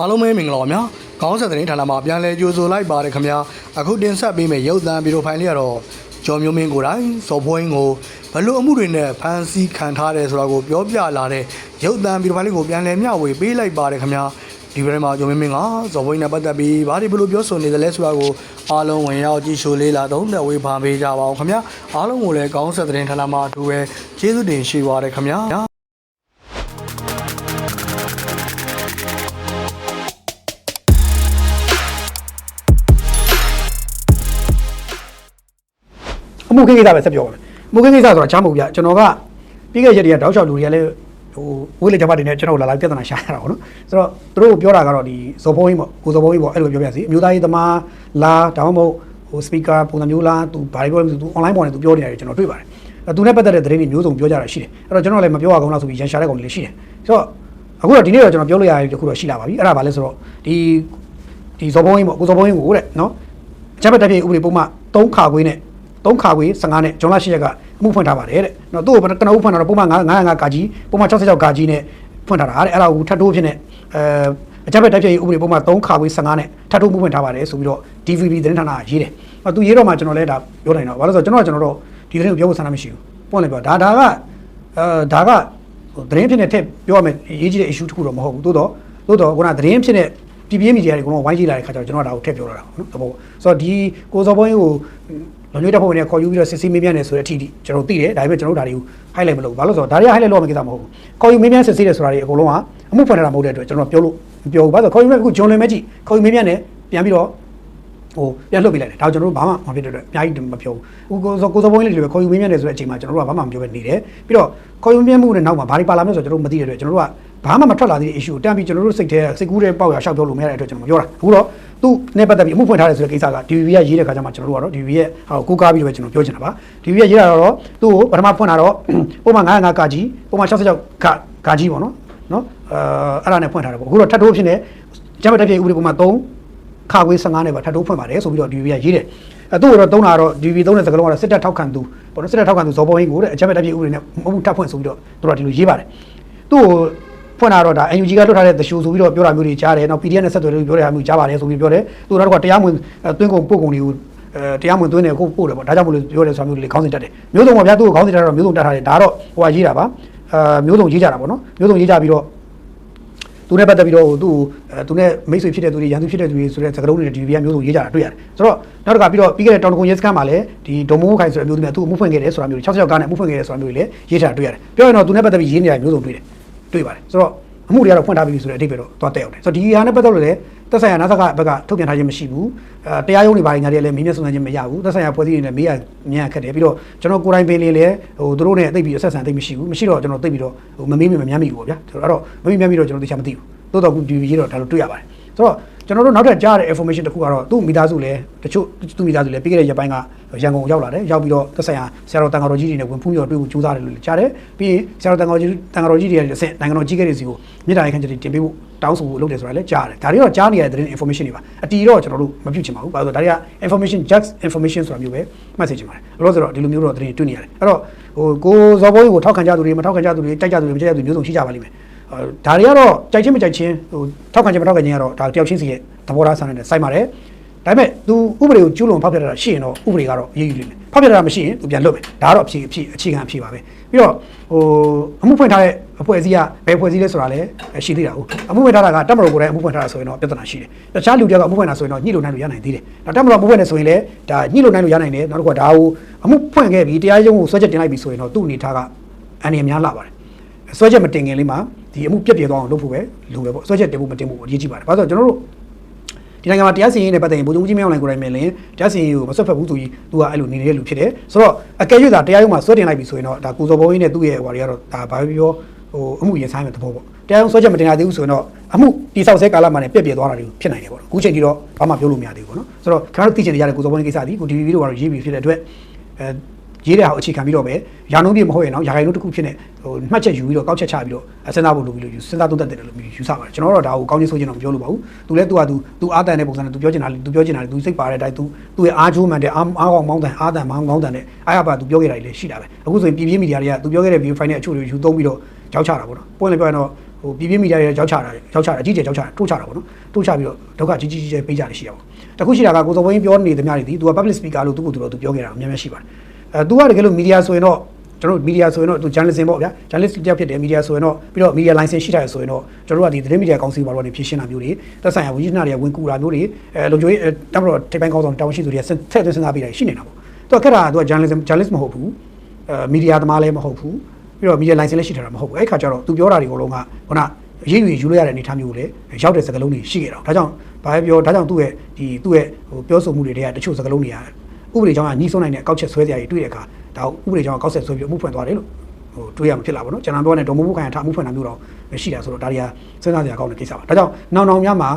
အားလုံးပဲမင်္ဂလာပါများခေါင်းဆက်သတင်းဌာနမှာပြန်လည်ကြိုဆိုလိုက်ပါတယ်ခင်ဗျာအခုတင်ဆက်ပေးမယ့်ရုပ်သံဗီဒီယိုဖိုင်လေးကတော့ကျော်မျိုးမင်းကိုယ်တိုင်စော်ဖွင်းကိုဘလို့အမှုတွေနဲ့ဖန်ဆီးခံထားတယ်ဆိုတာကိုပြောပြလာတဲ့ရုပ်သံဗီဒီယိုဖိုင်လေးကိုပြန်လည်မျှဝေပေးလိုက်ပါတယ်ခင်ဗျာဒီဘက်မှာကျော်မင်းမင်းကစော်ဖွင်းနဲ့ပတ်သက်ပြီးဘာတွေဘလို့ပြောဆိုနေတယ်လဲဆိုတာကိုအားလုံးဝင်ရောက်ကြည့်ရှုလေးလာသုံးသက်ဝေဖန်ပေးကြပါအောင်ခင်ဗျာအားလုံးကိုလည်းခေါင်းဆက်သတင်းဌာနမှာအထူးပဲကျေးဇူးတင်ရှိပါတယ်ခင်ဗျာ မှုခင်းကိစ္စပဲဆက်ပြောပါမယ်အမှုခင်းကိစ္စဆိုတာချမ်းမဟုတ်ဗျကျွန်တော်ကပြီးခဲ့တဲ့ရက်တွေကတောက်လျှောက်လူတွေကလည်းဟိုဝိလေဂျပါတွေနဲ့ကျွန်တော်လာလာပြဿနာရှာရတာပေါ့နော်ဆိုတော့သူတို့ပြောတာကတော့ဒီဇော်ဖုံးကြီးပေါ့ကိုဇော်ဖုံးကြီးပေါ့အဲ့လိုပြောပြစီအမျိုးသားရေးသမားလာဒါမှမဟုတ်ဟိုစပီကာပုံစံမျိုးလားသူဘာတွေပြောလဲသူ online ပေါ်နေသူပြောနေတယ်ကျွန်တော်တွေ့ပါတယ်အဲ့သူနဲ့ပတ်သက်တဲ့သတင်းတွေမျိုးစုံပြောကြတာရှိတယ်အဲ့တော့ကျွန်တော်လည်းမပြောရကောင်းလားဆိုပြီးရန်ရှာတဲ့ကောင်တွေလည်းရှိတယ်ဆိုတော့အခုတော့ဒီနေ့တော့ကျွန်တော်ပြောလို့ရတဲ့တစ်ခုတော့ရှိလာပါပြီအဲ့ဒါဘာလဲဆိုတော့ဒီဒီဇော်ဖုံးကြီးပေါ့ကိုဇော်ဖုံးကြီးကိုတဲ့နော်အချက်ဘက်တက်ပြည့်ဥပဒေပုံမှ3ခါခွေးနဲ့ 3ခါခွေး15နဲ့ဂျွန်လ8ရက်ကအမှုဖွင့်ထားပါတယ်တဲ့။နော်သူ့ကိုကနဦးဖွင့်တာတော့ပုံမှန်905ကာကြီးပုံမှန်66ကာကြီးနဲ့ဖွင့်ထားတာတဲ့။အဲ့ဒါကိုထပ်တိုးဖြစ်နေအဲအချက်ဘက်တက်ပြည့်ဥပဒေပုံမှ3ခါခွေး15နဲ့ထပ်တိုးမှုဖွင့်ထားပါတယ်ဆိုပြီးတော့ DVB သတင်းဌာနကရေးတယ်။အဲ့သူရေးတော့မှကျွန်တော်လည်းဒါပြောနိုင်တော့ဘာလို့လဲဆိုတော့ကျွန်တော်ကကျွန်တော်တို့ဒီသတင်းကိုပြောဖို့ဆန္ဒမရှိဘူး။ပေါ့လေပြောဒါဒါကအဲဒါကဟိုသတင်းဖြစ်နေထက်ပြောရမယ်အရေးကြီးတဲ့ issue တစ်ခုတော့မဟုတ်ဘူး။သို့တော့သို့တော့ခုနသတင်းဖြစ်နေပြည်ပြင်းမီဒီယာတွေကိုတော့ဝိုင်းကြည့်လာတဲ့ခါကျတော့ကျွန်တော်ဒါကိုထည့်ပြောရတာပေါ့နော်သဘောဆိုတော့ဒီကိုစော်ဘုန်းကြီးကို လုံခြုံရေးတပ်ဖွဲ့ဝင်တွေခေါ်ယူပြီးတော့စစ်ဆေးမေးမြန်းနေဆိုတဲ့အထိတိကျွန်တော်သိတယ်ဒါပေမဲ့ကျွန်တော်တို့ဒါတွေကို highlight မလုပ်ဘူးဘာလို့လဲဆိုတော့ဒါတွေက highlight လုပ်ရမယ့်ကိစ္စမဟုတ်ဘူးခေါ်ယူမေးမြန်းစစ်ဆေးတယ်ဆိုတာတွေအကုန်လုံးကအမှုဖွင့်ထားတာမဟုတ်တဲ့အတွက်ကျွန်တော်ပြောလို့မပြောဘူးဘာလို့လဲဆိုတော့ခေါ်ယူမဲ့အခုဂျွန်လွင်မဲကြည့်ခေါ်ယူမေးမြန်းနေပြန်ပြီးတော့ဟိုပြန်လှုပ်ပေးလိုက်တယ်ဒါကိုကျွန်တော်တို့ဘာမှမဖြစ်တဲ့အတွက်အများကြီးမပြောဘူးကိုကိုကိုစော်ဘုန်းကြီးလေးတွေပဲခေါ်ယူမေးမြန်းနေဆိုတဲ့အချိန်မှာကျွန်တော်တို့ကဘာမှမပြောဘဲနေတယ်ပြီးတော့ခေါ်ယူမေးမြန်းမှုနဲ့နောက်မှာဘာတွေပါလာမလဲဆိုတော့ကျွန်တော်တို့မသိတဲ့အတွက်ကျွန်တော်တို့က ဘာမှမထွက်လာသေးတဲ့ issue ကိုတန်းပြီးကျွန်တော်တို့စိတ်ထဲစိတ်ကူးတဲ့ပေါက်ရရှောက်ပြောလို့မရတဲ့အတွက်ကျွန်တော်မပြောတာအခုတော့သူနဲ့ပတ်သက်ပြီးအမှုဖွင့်ထားတယ်ဆိုတဲ့ကိစ္စက DVB ကရေးတဲ့ခါကျမှကျွန်တော်တို့ကတော့ DVB ရဲ့ဟာကိုကိုးကားပြီးတော့ကျွန်တော်ပြောချင်တာပါ DVB ကရေးတာတော့သူ့ကိုပထမဖွင့်တာတော့ပုံမှန်905ကကြီးပုံမှန်66ကကကြီးပေါ့နော်နော်အဲအဲ့ဒါနဲ့ဖွင့်ထားတယ်ပေါ့အခုတော့ထပ်တိုးဖြစ်နေကျမတက်ပြေဥပဒေပုံမှန်3ခါခွေး15နဲ့ပါထပ်တိုးဖွင့်ပါတယ်ဆိုပြီးတော့ DVB ကရေးတယ်အဲသူ့ကိုတော့သုံးတာတော့ DVB သုံးတဲ့စကားလုံးကတော့စစ်တပ်ထောက်ခံသူပေါ့နော်စစ်တပ်ထောက်ခံသူဇော်ပေါ်ဟင်းကိုတဲ့အချက်မဲ့တက်ပြေဥပဒေနဲ့မဟုတ်ဘူးထပ်ဖွင့်ဆိုပြီးတော့သူတို့ကဒီလိုရေးပါတယ်သူ့ကို ဖွင့်လာတော့ဒါ NUG ကလွတ်ထားတဲ့သရှူဆိုပြီးတော့ပြောတာမျိုးတွေကြားတယ်နောက် PDF နဲ့ဆက်သွယ်လို့ပြောတဲ့ဟာမျိုးကြားပါတယ်ဆိုပြီးပြောတယ်သူတို့ကတော့တရားမဝင်သွင်းကုန်ပို့ကုန်တွေကိုအဲတရားမဝင်သွင်းတယ်ကိုပို့တယ်ပေါ့ဒါကြောင့်မလို့ပြောတယ်ဆိုတာမျိုးတွေခေါင်းစဉ်တက်တယ်မျိုးစုံပါဗျာသူ့ကိုခေါင်းစဉ်တက်တော့မျိုးစုံတက်ထားတယ်ဒါတော့ဟိုကရေးတာပါအဲမျိုးစုံရေးကြတာပေါ့နော်မျိုးစုံရေးကြပြီးတော့သူနဲ့ပတ်သက်ပြီးတော့သူ့အဲသူနဲ့မိတ်ဆွေဖြစ်တဲ့သူတွေရန်သူဖြစ်တဲ့သူတွေဆိုတဲ့စကားလုံးတွေဒီဗီကမျိုးစုံရေးကြတာတွေ့ရတယ်ဆိုတော့နောက်တစ်ခါပြီးတော့ပြီးခဲ့တဲ့တောင်တကုံရဲစခန်းမှာလည်းဒီဒုံမိုးခိုင်ဆိုတဲ့အမျိုးသမီးကသူ့ကိုမှုဖွင့်ခဲ့တယ်ဆိုတာမျိုး66ကားနဲ့မှုဖွင့်ခဲ့တယ်ဆိုတာမျိုးတွေလည်းရေးထားတာတွေ့ရတယ်ပြောရင်တော့သူနဲ့ပတ်သက်ပြီးရေးနေတာမျိုးစုံတွေ့တယ် တွေ့ပါတယ်ဆိုတော့အမှုတွေကတော့ဖွင့်ထားပြီဆိုတဲ့အဓိပ္ပာယ်တော့သွားတက်ရောက်တယ်ဆိုတော့ဒီဟာနဲ့ပတ်သက်လို့လည်းသက်ဆိုင်ရာနာဆကဘက်ကထုတ်ပြန်ထားခြင်းမရှိဘူးအဲတရားရုံးတွေဘာတွေညာတွေလည်းမင်းမြတ်စုံစမ်းခြင်းမရဘူးသက်ဆိုင်ရာဖွဲ့စည်းတွေလည်းမေးရမြန်ခက်တယ်ပြီးတော့ကျွန်တော်ကိုယ်တိုင်ပင်လင်းလည်းဟိုသူတို့နဲ့တိတ်ပြီးဆက်ဆံတိတ်မရှိဘူးမရှိတော့ကျွန်တော်တိတ်ပြီးတော့ဟိုမမေးမိမမြမ်းမိဘူးပေါ့ဗျာဆိုတော့အဲ့တော့မမေးမြမ်းမိတော့ကျွန်တော်သိချင်မသိဘူးတိုးတော့ခုဒီရေးတော့ဒါလိုတွေ့ရပါတယ်ဆိုတော့ ကျွန်တော်တို့နောက်ထပ်ကြားရတဲ့ information တစ်ခုကတော့သူ့မိသားစုလည်းတချို့သူ့မိသားစုလည်းပြီးခဲ့တဲ့ရက်ပိုင်းကရန်ကုန်ရောက်လာတယ်ရောက်ပြီးတော့သက်ဆိုင်ရာဆရာတော်တန်ဃာတော်ကြီးတွေနဲ့ဝင်ဖူးပြီးတော့တွေ့ဖို့ကြိုးစားတယ်လို့လည်းကြားတယ်ပြီးရင်ဆရာတော်တန်ဃာတော်ကြီးတန်ဃာတော်ကြီးတွေရဲ့အဆင့်နိုင်ငံတော်ကြီးကဲတွေစီကိုမြေတားရခန့်ချက်တွေတင်ပေးဖို့တောင်းဆိုဖို့လုပ်တယ်ဆိုတာလည်းကြားတယ်ဒါတွေတော့ကြားနေရတဲ့ information တွေပါအတီတော့ကျွန်တော်တို့မပြုတ်ချင်ပါဘူးဘာလို့လဲဆိုတော့ဒါတွေက information just information ဆိုတာမျိုးပဲမှတ်စေချင်ပါတယ်ဘယ်လိုဆိုတော့ဒီလိုမျိုးတော့သတင်းတွေ့နေရတယ်အဲ့တော့ဟိုကိုဇော်ဘိုးကြီးကိုထောက်ခံကြသူတွေမထောက်ခံကြသူတွေတိုက်ကြသူတွေမကြိုက်ကြသူတွေမျိုးစုံရှိကြပါလိမ့်မယ် ဒါတွေကတော့ကြိုက်ချင်းမကြိုက်ချင်းဟိုထောက်ခံချင်းမထောက်ခံချင်းကတော့ဒါတယောက်ချင်းစီရဲ့သဘောထားဆန္ဒနဲ့စိုက်ပါတယ်ဒါပေမဲ့ तू ဥပဒေကိုကျူးလွန်ဖောက်ဖျက်တာရှိရင်တော့ဥပဒေကတော့အရေးယူလိမ့်မယ်ဖောက်ဖျက်တာမရှိရင် तू ပြန်လွတ်မယ်ဒါကတော့အဖြေအဖြေအခြေခံအဖြေပါပဲပြီးတော့ဟိုအမှုဖွင့်ထားတဲ့အဖွဲ့အစည်းကဘယ်အဖွဲ့အစည်းလဲဆိုတာလည်းရှိသေးတာဟုတ်အမှုဖွင့်ထားတာကတက်မတော်ကိုယ်တိုင်အမှုဖွင့်ထားတာဆိုရင်တော့ပြဿနာရှိတယ်တခြားလူတယောက်ကအမှုဖွင့်တာဆိုရင်တော့ညှိလို့နိုင်လို့ရနိုင်သေးတယ်နောက်တက်မတော်အမှုဖွင့်နေဆိုရင်လည်းဒါညှိလို့နိုင်လို့ရနိုင်တယ်နောက်တစ်ခုကဒါကိုအမှုဖွင့်ခဲ့ပြီးတရားရုံးကိုဆွဲချက်တင်လိုက်ပြီဆိုရင်တော့သူ့အနေထားကအန်ရများလာပါတယ်ဆွဲချက်မတင်ခင်လေးမှာ ဒီအမှုပြက်ပြဲသွားအောင်လုပ်ဖို့ပဲလိုတယ်ပေါ့ဆွဲချက်တင်ဖို့မတင်ဖို့အရေးကြီးပါတယ်ဘာလို့လဲဆိုတော့ကျွန်တော်တို့ဒီနိုင်ငံမှာတရားစီရင်ရေးနဲ့ပတ်သက်ရင်ဗိုလ်ချုပ်ကြီးမင်းအောင်လှိုင်ကိုယ်တိုင်မြင်လင်တရားစီရင်ရေးကိုမဆွတ်ဖက်ဘူးဆိုပြီးသူကအဲ့လိုနေနေတဲ့လူဖြစ်တယ်ဆိုတော့အကယ်၍သာတရားရုံးမှာဆွဲတင်လိုက်ပြီဆိုရင်တော့ဒါကိုစော်ဘုံကြီးနဲ့သူ့ရဲ့ဟိုတွေကတော့ဒါဘာပဲပြောဟိုအမှုရင်ဆိုင်မဲ့သဘောပေါ့တရားရုံးဆွဲချက်မတင်ရသေးဘူးဆိုရင်တော့အမှုတိဆောက်ဆဲကာလမှာလည်းပြက်ပြဲသွားတာတွေဖြစ်နိုင်တယ်ပေါ့အခုချိန်ထိတော့ဘာမှပြောလို့မရသေးဘူးပေါ့နော်ဆိုတော့ခင်ဗျားတို့သိချင်နေကြတဲ့ကိုစော်ဘုံကြီးကိစ္စဒီကို DVB တို့ကတော့ရေးပြီးဖြစ်တဲ့အတွက်အဲ ရေးတဲ့ဟာကိုအခြေခံပြီးတော့ပဲရာနှုန်းပြည့်မဟုတ်ရင်တော့ရာခိုင်နှုန်းတစ်ခုဖြစ်နေဟိုမှတ်ချက်ယူပြီးတော့ကောက်ချက်ချပြီးတော့စဉ်းစားဖို့လိုပြီးလို့ယူစဉ်းစားသုံးသပ်တယ်လို့ယူဆပါတယ်ကျွန်တော်တို့တော့ဒါကိုကောင်းချင်းဆိုးချင်းတော့မပြောလို့ပါဘူးသူလည်းသူကသူသူအားတန်တဲ့ပုံစံနဲ့သူပြောချင်တာလေသူပြောချင်တာလေသူစိတ်ပါတဲ့အတိုင်းသူသူရဲ့အားချိုးမှန်တဲ့အားအားကောင်းမောင်းတန်အားတန်မောင်းကောင်းတန်တဲ့အားရပါသူပြောခဲ့တာတွေလည်းရှိတာပဲအခုဆိုရင်ပြည်ပြင်းမီဒီယာတွေကသူပြောခဲ့တဲ့ view file နဲ့အချို့တွေယူသုံးပြီးတော့ကြောက်ချတာပေါ့နော်ပွင့်လည်းပြောရင်တော့ဟိုပြည်ပြင်းမီဒီယာတွေရောက်ချတာရောက်ချတာအကြီးကျယ်ရောက်ချတာထိုးချတာပေါ့နော်ထိုးချပြီးတော့ဒုက္ခကြီးကြီးကြီးကျယ်ပေးကြတယ်ရှိရပါဘူးတခုရှိတာကကိုစောဝင်းပြောနေသမျှတွေဒီ तू က public speaker လို့သူ့ကိုသူတော့သူပြောခဲ့တာအများကြီးရှိပါတယ် အဲ तू ကတကယ်လို့ media ဆိုရင်တော့ကျွန်တော်တို့ media ဆိုရင်တော့သူ journalism ပေါ့ဗျာ journalist တယောက်ဖြစ်တယ် media ဆိုရင်တော့ပြီးတော့ media license ရှိတာဆိုရင်တော့ကျွန်တော်တို့ကဒီသတင်း media ကောင်စီဘာလို့နေဖြည့်ရှင်းတာမျိုးတွေသက်ဆိုင်ရာဝန်ကြီးဌာနတွေဝင်ကူတာမျိုးတွေအဲလုံခြုံရေးတမတော်ထိပ်ပိုင်းကောင်းဆောင်တာဝန်ရှိသူတွေကဆက်ဆက်သွင်းစဉ်းစားပေးတာရှိနေတာပေါ့သူကခက်တာကသူက journalism journalist မဟုတ်ဘူးအဲ media သမားလည်းမဟုတ်ဘူးပြီးတော့ media license လည်းရှိထားတာမဟုတ်ဘူးအဲ့ခါကျတော့သူပြောတာတွေအကုန်လုံးကခုနအရေးယူယူလို့ရတဲ့အနေအထားမျိုးကိုလည်းရောက်တဲ့စကားလုံးတွေရှိခဲ့တာဒါကြောင့်ဘာပဲပြောဒါကြောင့်သူ့ရဲ့ဒီသူ့ရဲ့ဟိုပြောဆိုမှုတွေတွေကတချို့စကားလုံးတွေက ဥပဒေကြောင်းကညှိစွန်းနိုင်တဲ့အကောက်ချက်ဆွဲစရာတွေတွေ့တဲ့အခါဒါဥပဒေကြောင်းကကောက်ဆက်ဆွဲပြီးအမှုဖွင့်သွားတယ်လို့ဟိုတွေးရမှာဖြစ်လာပါတော့ကျွန်တော်ပြောတဲ့ဒေါ်မမှုခံရထားအမှုဖွင့်တာမျိုးတော့မရှိတာဆိုတော့ဒါတွေကစဉ်းစားစရာကောင်းတဲ့ကိစ္စပါဒါကြောင့်နောင်နောင်များမှာ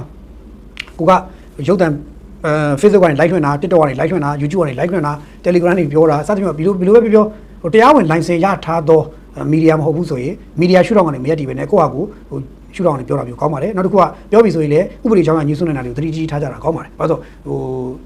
ကိုကရုပ်တံအဲ Facebook ကနေ live ထွင်တာ TikTok ကနေ live ထွင်တာ YouTube ကနေ live ထွင်တာ Telegram ကနေပြောတာစသဖြင့်ဘီလိုဘီလိုပဲပြောဟိုတရားဝင် license ရထားသောမီဒီယာမဟုတ်ဘူးဆိုရင်မီဒီယာရှုထောင့်ကနေမရက်တည်ပဲနဲ့ကိုယ့်ဟာကိုဟို ရှုထောင့်ကနေပြောတာမျိုးကောင်းပါတယ်နောက်တစ်ခုကပြောပြီးဆိုရင်လည်းဥပဒေကြောင်းကညှိစွန်းနေတာတွေကိုသတိကြီးထားကြတာကောင်းပါတယ်ဘာလို့ဟို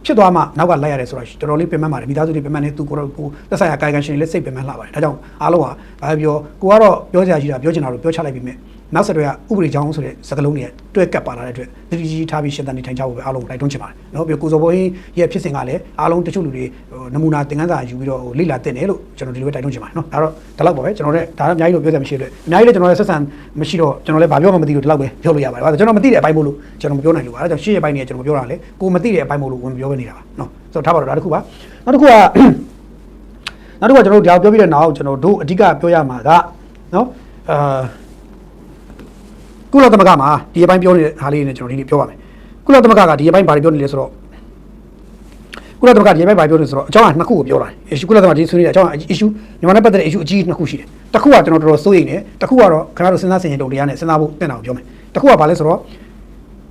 ဖြစ်သွားမှနောက်ကလိုက်ရတယ်ဆိုတော့တော်တော်လေးပြင်မှန်းပါတယ်မိသားစုတွေပြင်မှန်းနေသူကိုယ်ကိုသက်ဆိုင်ရာကာယကံရှင်တွေလည်းစိတ်ပြင်မှန်းလာပါတယ်ဒါကြောင့်အားလုံးကဘာပဲပြောကိုကတော့ပြောစရာရှိတာပြောချင်တာလို့ပြောချလိုက်ပြီးမြဲ နောက်ဆက်တွဲကဥပဒေကြောင်းဆိုတဲ့စကားလုံးတွေတွဲကပ်ပါလာတဲ့အတွက်သတိကြီးထားပြီးရှင်းတဲ့နေထိုင်ကြဖို့ပဲအားလုံးကိုတိုက်တွန်းချင်ပါတယ်နော်ပြီးကိုစောဘောင်းရဲ့ဖြစ်စဉ်ကလည်းအားလုံးတချို့လူတွေနမူနာသင်ခန်းစာယူပြီးတော့လေ့လာသင့်တယ်လို့ကျွန်တော်ဒီလိုပဲတိုက်တွန်းချင်ပါတယ်နော်ဒါတော့ဒီလောက်ပါပဲကျွန်တော်လည်းဒါတော့အများကြီးလို့ပြောစရာမရှိတဲ့အတွက်အများကြီးလည်းကျွန်တော်လည်းဆက်ဆံမရှိတော့ကျွန်တော်လည်းဘာပြောမှမသိလို့ဒီလောက်ပဲပြောလို့ရပါတယ်ဘာလို့ကျွန်တော်မသိတဲ့အပိုင်းမို့လို့ကျွန်တော်မပြောနိုင်လို့ပါအဲဒါကြောင့်ရှေ့ရဲ့ပိုင်းတွေကကျွန်တော်ပြောတာလေကိုမသိတဲ့အပိုင်းမို့လို့ဝင်ပြောနေနေတာပါနော်ဆိုတော့ထားပါတော့ဒါတစ်ခုပါနောက်တစ်ခုကနောက်တစ်ခုကကျွန်တော်တို့ဒါပြောပြီးတဲ့နောက်ကျွန်တော်တို့အဓိကပြောရမှာကနော်အာ ကုလသမဂ္ဂမှာဒီအပိုင်းပြောနေတဲ့ဟာလေးတွေနဲ့ကျွန်တော်ဒီနေ့ပြောပါမယ်ကုလသမဂ္ဂကဒီအပိုင်းဘာတွေပြောနေလဲဆိုတော့ကုလသမဂ္ဂဒီအပိုင်းဘာပြောနေလဲဆိုတော့အကြောင်းအနှစ်ခုကိုပြောတာ issue ကုလသမဂ္ဂဒီဆွေးနွေးတဲ့အကြောင်းအ issue မြန်မာနဲ့ပတ်သက်တဲ့ issue အကြီးနှစ်ခုရှိတယ်တစ်ခုကကျွန်တော်တော်တော်စိုးရိမ်တယ်တစ်ခုကတော့ခင်ဗျားတို့စဉ်းစားဆင်ခြင်တုံတရားနဲ့စဉ်းစားဖို့တင့်တာကိုပြောမယ်တစ်ခုကဘာလဲဆိုတော့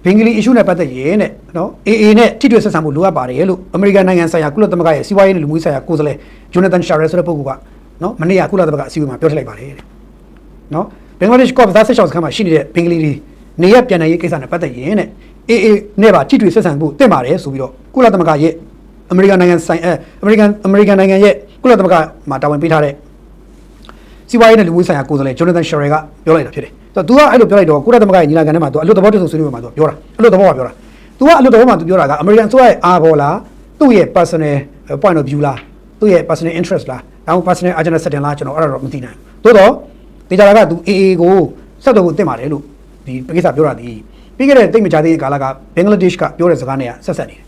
ဘင်္ဂလီ issue နဲ့ပတ်သက်ရင်တဲ့နော် AA နဲ့ထိတွေ့ဆက်ဆံမှုလိုအပ်ပါတယ်လို့အမေရိကန်နိုင်ငံဆိုင်ရာကုလသမဂ္ဂရဲ့စီးပွားရေးနဲ့လူမှုရေးဆိုင်ရာကိုယ်စားလှယ်ဂျိုနာသန်ရှာရဲဆိုတဲ့ပုဂ္ဂိုလ်ကနော်မနေ့ကကုလသမဂ္ဂအစည်းအဝေးမှာပြောထည့်လိုက်ပါတယ်တဲ့နော် ဘင်္ဂလားဒေ့ရှ်ကော့ဖ်သားဆက်ချောင်းစခန်းမှာရှိနေတဲ့ဘင်္ဂလီတွေနေရပြန်နိုင်ရေးကိစ္စနဲ့ပတ်သက်ရင်တဲ့ AA နဲ့ပါထိတွေ့ဆက်ဆံမှုတင့်ပါတယ်ဆိုပြီးတော့ကုလသမဂ္ဂရဲ့အမေရိကန်နိုင်ငံဆိုင်အဲအမေရိကန်အမေရိကန်နိုင်ငံရဲ့ကုလသမဂ္ဂမှာတာဝန်ပေးထားတဲ့ စီးပွားရေးနဲ့လူမှုရေးဆိုင်ရာကိုယ်စားလှယ်ဂျိုနာသန်ရှယ်ရယ်ကပြောလိုက်တာဖြစ်တယ်။ဆိုတော့ तू ကအဲ့လိုပြောလိုက်တော့ကုလသမဂ္ဂရဲ့ညီလာခံထဲမှာ तू အလွတ်သဘောတဆုံဆွေးနွေးမှာ तू ပြောတာ။အလွတ်သဘောကပြောတာ။ तू ကအလွတ်သဘောမှာ तू ပြောတာကအမေရိကန်ဆိုရဲ့အာဘော်လားသူ့ရဲ့ personal point of view လားသူ့ရဲ့ personal interest လားဒါမှမဟုတ် personal agenda setting လားကျွန်တော်အဲ့ဒါတော့မသိနိုင်ဘူး။သို့တော့ တေချာတာက तू AA ကိုဆက်တော့ကိုတင်ပါတယ်လို့ဒီကိစ္စပြောတာဒီပြီးခဲ့တဲ့တိတ်မကြသေးတဲ့ကာလကဘင်္ဂလားဒေ့ရှ်ကပြောတဲ့စကားနဲ့ဆက်ဆက်နေတယ်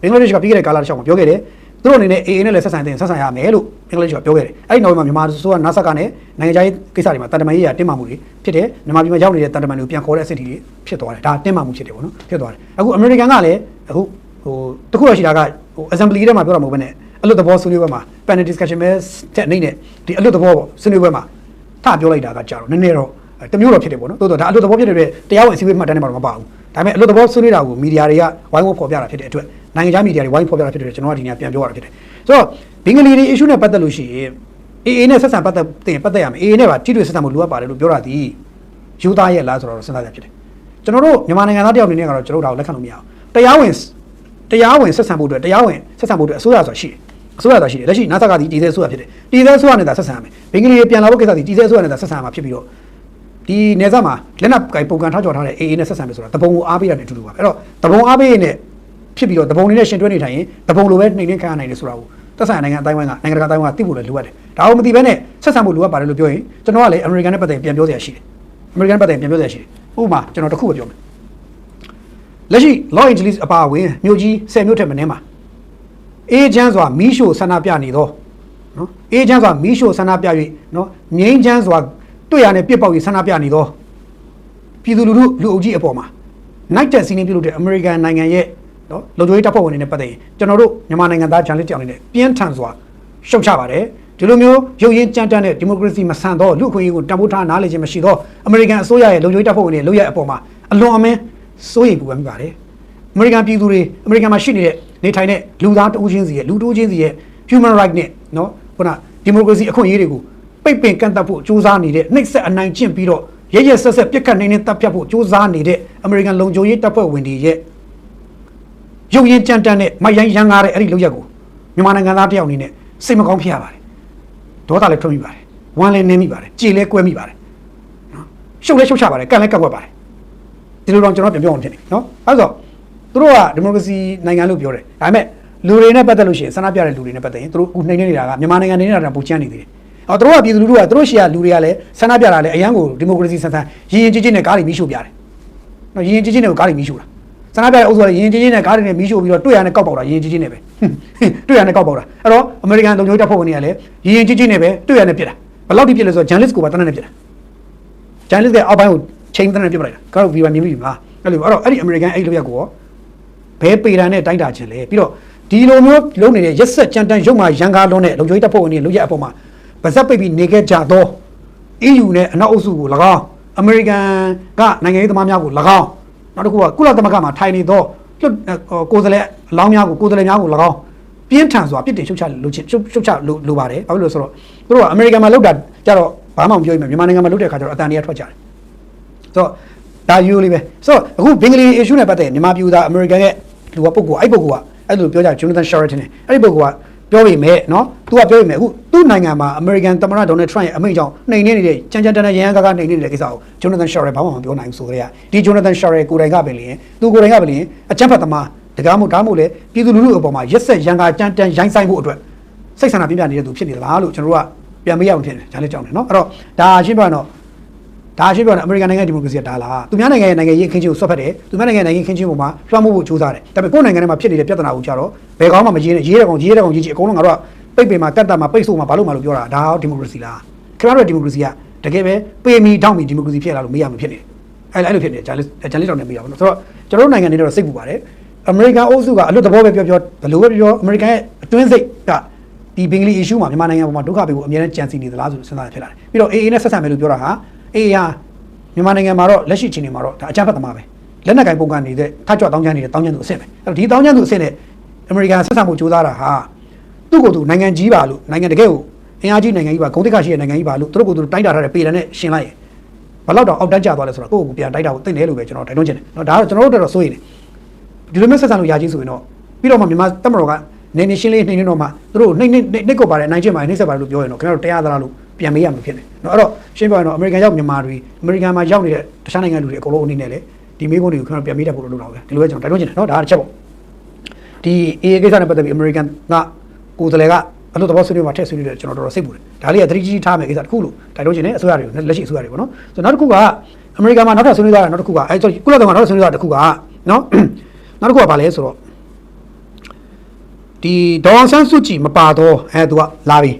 ။ဘင်္ဂလားဒေ့ရှ်ကပြီးခဲ့တဲ့ကာလတစ်လျှောက်မှာပြောခဲ့တယ်သူတို့အနေနဲ့ AA နဲ့လည်းဆက်ဆံတဲ့ဆက်ဆံရမယ်လို့အင်္ဂလိပ်ကပြောခဲ့တယ်။အဲ့ဒီနောက်မှာမြန်မာဆိုက NASA ကနဲ့နိုင်ငံခြားရေးကိစ္စတွေမှာတန်တမာရေးရတင်းမာမှုတွေဖြစ်တယ်။မြန်မာပြည်မှာရောက်နေတဲ့တန်တမာတွေကိုပြန်ခေါ်တဲ့အဆင့်တွေဖြစ်သွားတယ်။ဒါတင်းမာမှုဖြစ်တယ်ပေါ့နော်။ဖြစ်သွားတယ်။အခုအမေရိကန်ကလည်းအခုဟိုတခုတော့ရှိတာကဟို assembly ထဲမှာပြောတာမဟုတ်ဘဲနဲ့အလွတ်သဘောဆွေးနွေးပွဲမှာ panel discussion ပဲတဲ့အနေနဲ့ဒီအလွတ်သဘောပေါ့ဆွေးနွေးပွဲမှာ ထပြောလိုက်တာကကြာတော့နည်းနည်းတော့တမျိုးတော့ဖြစ်တယ်ပေါ့နော်။တိုးတော့ဒါအလွတ်သဘောဖြစ်တဲ့အတွက်တရားဝင်အစည်းအဝေးမှတ်တမ်းထဲမှာတော့မပါဘူး။ဒါပေမဲ့အလွတ်သဘောဆွေးနွေးတာကိုမီဒီယာတွေကဝိုင်းဝန်းဖော်ပြတာဖြစ်တဲ့အတွက်နိုင်ငံခြားမီဒီယာတွေဝိုင်းဖော်ပြတာဖြစ်တဲ့အတွက်ကျွန်တော်ကဒီနေ့ပြန်ပြောရတာဖြစ်တယ်။ဆိုတော့ဘင်္ဂလီတွေ issue နဲ့ပတ်သက်လို့ရှိရင် AA နဲ့ဆက်ဆံပတ်သက်တင်ပတ်သက်ရမယ် AA နဲ့ပါထိတွေ့ဆက်ဆံမှုလိုအပ်ပါတယ်လို့ပြောတာဒီယူသားရဲ့လားဆိုတော့စဉ်းစားရဖြစ်တယ်ကျွန်တော်တို့မြန်မာနိုင်ငံသားတယောက်အနေနဲ့ကတော့ကျွန်တော်တို့ဒါကိုလက်ခံလို့မရဘူးတရားဝင်တရားဝင်ဆက်ဆံဖို့အတွက်တရားဝင်ဆက်ဆံဖို့အတွက်အစိုးရဆိုတာရှိတယ် အစိုးရဆိုတာရှိတယ်လက်ရှိနာဆာကဒီတည်ဆဲအစိုးရဖြစ်တယ်တည်ဆဲအစိုးရနဲ့သာဆက်ဆံရမယ်ဘင်္ဂလီတွေပြန်လာဖို့ကိစ္စဒီတည်ဆဲအစိုးရနဲ့သာဆက်ဆံရမှာဖြစ်ပြီးတော့ဒီနေဆက်မှာလက်နက်ကင်ပုံကန်ထားကြော်ထားတဲ့ AA နဲ့ဆက်ဆံမယ်ဆိုတာတပုံကိုအားပေးရတယ်အတူတူပါပဲအဲ့တော့တပုံအားပေးရင်လည်းဖြစ်ပြီးတော့တပုံနေနဲ့ရှင်တွဲနေထိုင်ရင်တပုံလိုပဲနှိမ့်နှင်းခံရနိုင်တယ်ဆိုတာကိုသက်ဆိုင်ရာနိုင်ငံအတိုင်းဝိုင်းကနိုင်ငံတကာအတိုင်းဝိုင်းကသိဖို့လည်းလိုအပ်တယ်ဒါအောင်မသိဘဲနဲ့ဆက်ဆံဖို့လိုအပ်ပါတယ်လို့ပြောရင်ကျွန်တော်ကလည်းအမေရိကန်နဲ့ပတ်သက်ရင်ပြန်ပြောစရာရှိတယ်အမေရိကန်နဲ့ပတ်သက်ရင်ပြန်ပြောစရာရှိတယ်ဥပမာကျွန်တော်တစ်ခုပဲပြောမယ်လက်ရှိ Los Angeles အပါအဝင်မြို့ကြီး10မြို့ထက်မနည်းမှာ အေဂျင့်စွာမီးရှို့ဆန္ဒပြနေတော့နော်အေဂျင့်စွာမီးရှို့ဆန္ဒပြ၍နော်ငိမ့်ချမ်းစွာတွေ့ရတဲ့ပြစ်ပေါက်၍ဆန္ဒပြနေတော့ပြည်သူလူထုလူအုပ်ကြီးအပေါ်မှာ night jet စီးနေပြုလုပ်တဲ့အမေရိကန်နိုင်ငံရဲ့နော်လုံခြုံရေးတပ်ဖွဲ့ဝင်တွေနဲ့ပတ်သက်ရင်ကျွန်တော်တို့မြန်မာနိုင်ငံသားဂျန်လစ်တောင်တွေနဲ့ပြင်းထန်စွာရှုတ်ချပါတယ်ဒီလိုမျိုးရုပ်ရင်းကြမ်းတမ်းတဲ့ဒီမိုကရေစီမဆန်သောလူအခွင့်အရေးကိုတံပိုးထားနားလည်ခြင်းမရှိသောအမေရိကန်အစိုးရရဲ့လုံခြုံရေးတပ်ဖွဲ့ဝင်တွေလုပ်ရတဲ့အပေါ်မှာအလွန်အမင်းစိုးရိမ်ပူပန်မိပါတယ် အမေရိကန်ပြည်သူတွေအမေရိကန်မှာရှိနေတဲ့နေထိုင်တဲ့လူသားတဦးချင်းစီရဲ့လူတဦးချင်းစီရဲ့ human right နဲ့နော်ခုန democracy အခွင့်အရေးတွေကိုပိတ်ပင်ကန့်သတ်ဖို့စူးစမ်းနေတဲ့နှိပ်စက်အနိုင်ကျင့်ပြီးတော့ရရဆက်ဆက်ပြစ်ခတ်နိုင်တဲ့တပ်ဖြတ်ဖို့စူးစမ်းနေတဲ့အမေရိကန်လုံခြုံရေးတပ်ဖွဲ့ဝင်တွေရဲ့ရုပ်ရင်းကြမ်းတမ်းနဲ့မိုက်ရိုင်းရန်ကားတဲ့အဲ့ဒီလုပ်ရက်ကိုမြန်မာနိုင်ငံသားတယောက်အနေနဲ့စိတ်မကောင်းဖြစ်ရပါတယ်ဒေါသလည်းထွက်မိပါတယ်ဝမ်းလည်းနင်းမိပါတယ်ကြေလည်းကွဲမိပါတယ်နော်ရှုပ်လည်းရှုပ်ချပါတယ်ကန့်လည်းကန့်ွက်ပါတယ်ဒီလိုတော့ကျွန်တော်ပြန်ပြောအောင်ဖြစ်နေနော်အဲ့တော့ သူတို့ကဒီမိုကရေစီနိုင်ငံလို့ပြောတယ်ဒါပေမဲ့လူတွေနဲ့ပတ်သက်လို့ရှိရင်ဆန္ဒပြတဲ့လူတွေနဲ့ပတ်သက်ရင်သူတို့အခုနှိမ့်နေနေတာကမြန်မာနိုင်ငံနေနေတာပူချမ်းနေသေးတယ်အော်သူတို့ကပြည်သူလူထုကသူတို့ရှေ့ကလူတွေကလည်းဆန္ဒပြတာလည်းအရန်ကိုဒီမိုကရေစီဆန်ဆန်ရင်းရင်ကြီးကြီးနဲ့ကားတွေမီးရှို့ပြတယ်နော်ရင်းရင်ကြီးကြီးနဲ့ကားတွေမီးရှို့တာဆန္ဒပြတဲ့အုပ်စုကလည်းရင်းရင်ကြီးကြီးနဲ့ကားတွေနဲ့မီးရှို့ပြီးတော့တွေ့ရနဲ့ကောက်ပေါက်တာရင်းရင်ကြီးကြီးနဲ့ပဲတွေ့ရနဲ့ကောက်ပေါက်တာအဲ့တော့အမေရိကန်လုံခြုံရေးတပ်ဖွဲ့ဝင်တွေကလည်းရင်းရင်ကြီးကြီးနဲ့ပဲတွေ့ရနဲ့ပြစ်တာဘယ်လောက်ထိပြစ်လဲဆိုတော့ဂျန်လစ်ကိုပါတန်းနဲ့ပြစ်တာဂျန်လစ်ရဲ့အောက်ပိုင်းကိုချိန်တဲ့နဲ့ပြစ်ပလိုက်တာကတော့ဗီဗာမြင်ပြီမလားအဲ့လိုအဲ့တော့အဲ့ဒီအမေရိကန်အဲ့လိုရက်ကိုရော ဘဲပေတန်နဲ့တိုင်းတာခြင်းလေပြီးတော့ဒီလိုမျိုးလုံးနေတဲ့ရက်ဆက်ကြမ်းတမ်းရုပ်မာရန်ကားလုံးနဲ့လုံခြုံရေးတပ်ဖွဲ့ဝင်တွေလုံရက်အပေါ်မှာဗဇက်ပိတ်ပြီးနေခဲ့ကြတော့ EU နဲ့အနောက်အုပ်စုကို၎င်းအမေရိကန်ကနိုင်ငံရေးသမားများကို၎င်းနောက်တစ်ခုကကုလသမဂ္ဂမှာထိုင်နေသောလွတ်ကိုယ်စားလှယ်အလောင်းများကိုကိုယ်စားလှယ်များကို၎င်းပြင်းထန်စွာပြစ်တင်ရှုတ်ချလိုချင်ရှုတ်ရှုတ်ချလိုလိုပါတယ်ဘာဖြစ်လို့လဲဆိုတော့သူတို့ကအမေရိကန်မှာလောက်တာကြတော့ဘာမှမပြောရင်မြန်မာနိုင်ငံမှာလောက်တဲ့အခါကျတော့အတန်တွေကထွက်ကြတယ်ဆိုတော့ဒါယူလေးပဲဆိုတော့အခုဘင်္ဂလီ issue နဲ့ပတ်သက်ရင်မြန်မာပြည်သားအမေရိကန်ရဲ့ လူကပုဂ္ဂိုလ်အဲ့ပုဂ္ဂိုလ်ကအဲ့လိုပြောကြ Jonathan Sherratt နဲ့အဲ့ဒီပုဂ္ဂိုလ်ကပြောပေမဲ့နော်သူကပြောပေမဲ့အခုသူ့နိုင်ငံမှာ American သမ္မတ Donald Trump ရဲ့အမိန့်ကြောင့်နှိမ်နေနေတဲ့ကြမ်းကြမ်းတမ်းတမ်းရဟန်းကားကနှိမ်နေနေတဲ့ကိစ္စကို Jonathan Sherratt ဘာမှမပြောနိုင်ဘူးဆိုကြရဒီ Jonathan Sherratt ကိုယ်တိုင်ကပင်လျင်သူကိုယ်တိုင်ကပင်လျင်အကြမ်းဖက်သမားတကားမို့ဒါမို့လေပြည်သူလူထုအပေါ်မှာရက်ဆက်ရန်ကားကြမ်းတမ်းရိုင်းဆိုင်ဖို့အတွက်စိတ်ဆန္ဒပြပြနေတဲ့သူဖြစ်နေသလားလို့ကျွန်တော်တို့ကပြန်မေးရအောင်ဖြစ်နေတယ်ဒါလည်းကြောက်နေနော်အဲ့တော့ဒါရှင်းပြတော့ ဒါရှိပြောတယ်အမေရိကန်နိုင်ငံဒီမိုကရေစီကဒါလားသူများနိုင်ငံရဲ့နိုင်ငံရေးအခင်းချင်းကိုဆွတ်ဖက်တယ်သူများနိုင်ငံနိုင်ငံရေးအခင်းချင်းပေါ်မှာလွှမ်းမိုးဖို့ကြိုးစားတယ်ဒါပေမဲ့ကိုယ့်နိုင်ငံထဲမှာဖြစ်နေတဲ့ပြဿနာကိုကြတော့ဘယ်ကောင်းမှမရေးနဲ့ရေးတဲ့ကောင်ရေးတဲ့ကောင်ရေးချင်အကုန်လုံးကတော့ပိတ်ပင်မှာကတ်တာမှာပိတ်ဆို့မှာဘာလို့မှလို့ပြောတာဒါဟောဒီမိုကရေစီလားခင်ဗျားတို့ဒီမိုကရေစီကတကယ်ပဲပေမီတောင်းမီဒီမိုကရေစီဖြစ်လာလို့မရမှဖြစ်နေတယ်အဲ့အဲ့လိုဖြစ်နေတယ်ဂျာလစ်ဂျာလစ်တောင်းနေပြရပါတော့ဆိုတော့ကျွန်တော်တို့နိုင်ငံတွေတော့စိတ်ပူပါတယ်အမေရိကန်အုပ်စုကအလွတ်သဘောပဲပြောပြောဘယ်လိုပဲပြောပြောအမေရိကန်ရဲ့အတွင်းစိတ်ကဒီဘင်္ဂလီ issue မှာမြန်မာနိုင်ငံပေါ်မှာဒုက္ခပေးဖို့အများနဲ့ကြံစည်နေသလားဆိုစဉ်းစားရဖြစ်လာတယ်ပြီးတော့ AA နဲ့ဆက်ဆံမယ်လို့ပြောတာဟာ AA ဟာ မြန်မာနိုင်ငံမှာတော့လက်ရှိအခြေအနေမှာတော့ဒါအကြမ်းဖက်သမားပဲလက်နက်ကင်ပုံကန်နေတဲ့ထကြွတောင်းကျမ်းနေတဲ့တောင်းကျမ်းသူအဆင့်ပဲအဲ့တော့ဒီတောင်းကျမ်းသူအဆင့်နဲ့အမေရိကန်ဆက်ဆံမှုကြိုးစားတာဟာသူ့ကိုယ်သူနိုင်ငံကြီးပါလို့နိုင်ငံတကယ်ကိုအင်အားကြီးနိုင်ငံကြီးပါဂုဏ်သိက္ခာရှိတဲ့နိုင်ငံကြီးပါလို့သူတို့ကိုယ်သူတိုင်းတာထားတဲ့ပေရန်နဲ့ရှင်လိုက်ရင်ဘယ်တော့တော့အောက်တန်းကျသွားလဲဆိုတော့ကိုယ့်ကိုယ်ပြန်တိုက်တာကိုသိတယ်လို့ပဲကျွန်တော်တိုက်တွန်းချင်တယ်เนาะဒါကတော့ကျွန်တော်တို့တော့စိုးရင်ဒီလိုမျိုးဆက်ဆံလို့ရချင်းဆိုရင်တော့ပြီးတော့မှမြန်မာတက်မတော်ကနေနေရှင်းလေးနှိမ့်နေတော့မှသူတို့နှိမ့်နှိမ့်နှိမ့်ကိုပါတယ်နိုင်ချင်းပါနှိမ့်ဆက်ပါတယ်လို့ပြောရင်တော့ခင်ဗျားတို့တရားသလားလို့ ပြန်မေးရမှာဖြစ်တယ်เนาะအဲ့တော့ရှင်းပြရင်တော့အမေရိကန်ရောက်မြန်မာတွေအမေရိကန်မှာရောက်နေတဲ့တခြားနိုင်ငံလူတွေအကုန်လုံးအနေနဲ့လေဒီမေးခွန်းတွေကိုခင်ဗျားတို့ပြန်မေးတတ်ဖို့လို့လုပ်တာပဲဒီလိုပဲကျွန်တော်တိုက်တွန်းချင်တယ်เนาะဒါကတစ်ချက်ပေါ့ဒီ AA ကိစ္စနဲ့ပတ်သက်ပြီးအမေရိကန်ကကိုယ်စားလှယ်ကအလို့သဘောဆွေးနွေးမှာထည့်ဆွေးနွေးတယ်ကျွန်တော်တော်တော်စိတ်ပူတယ်ဒါလေးကသတိကြီးထားမယ်ကိစ္စတစ်ခုလို့တိုက်တွန်းချင်တယ်အစိုးရတွေကိုလက်ရှိအစိုးရတွေပေါ့နော်ဆိုတော့နောက်တစ်ခုကအမေရိကန်မှာနောက်ထပ်ဆွေးနွေးသွားတာနောက်တစ်ခုကအဲဆိုကုလသမဂ္ဂနောက်ထပ်ဆွေးနွေးသွားတာတစ်ခုကနော်နောက်တစ်ခုကဘာလဲဆိုတော့ဒီဒေါအောင်ဆန်းစုကြည်မပါတော့အဲသူကလာပြီ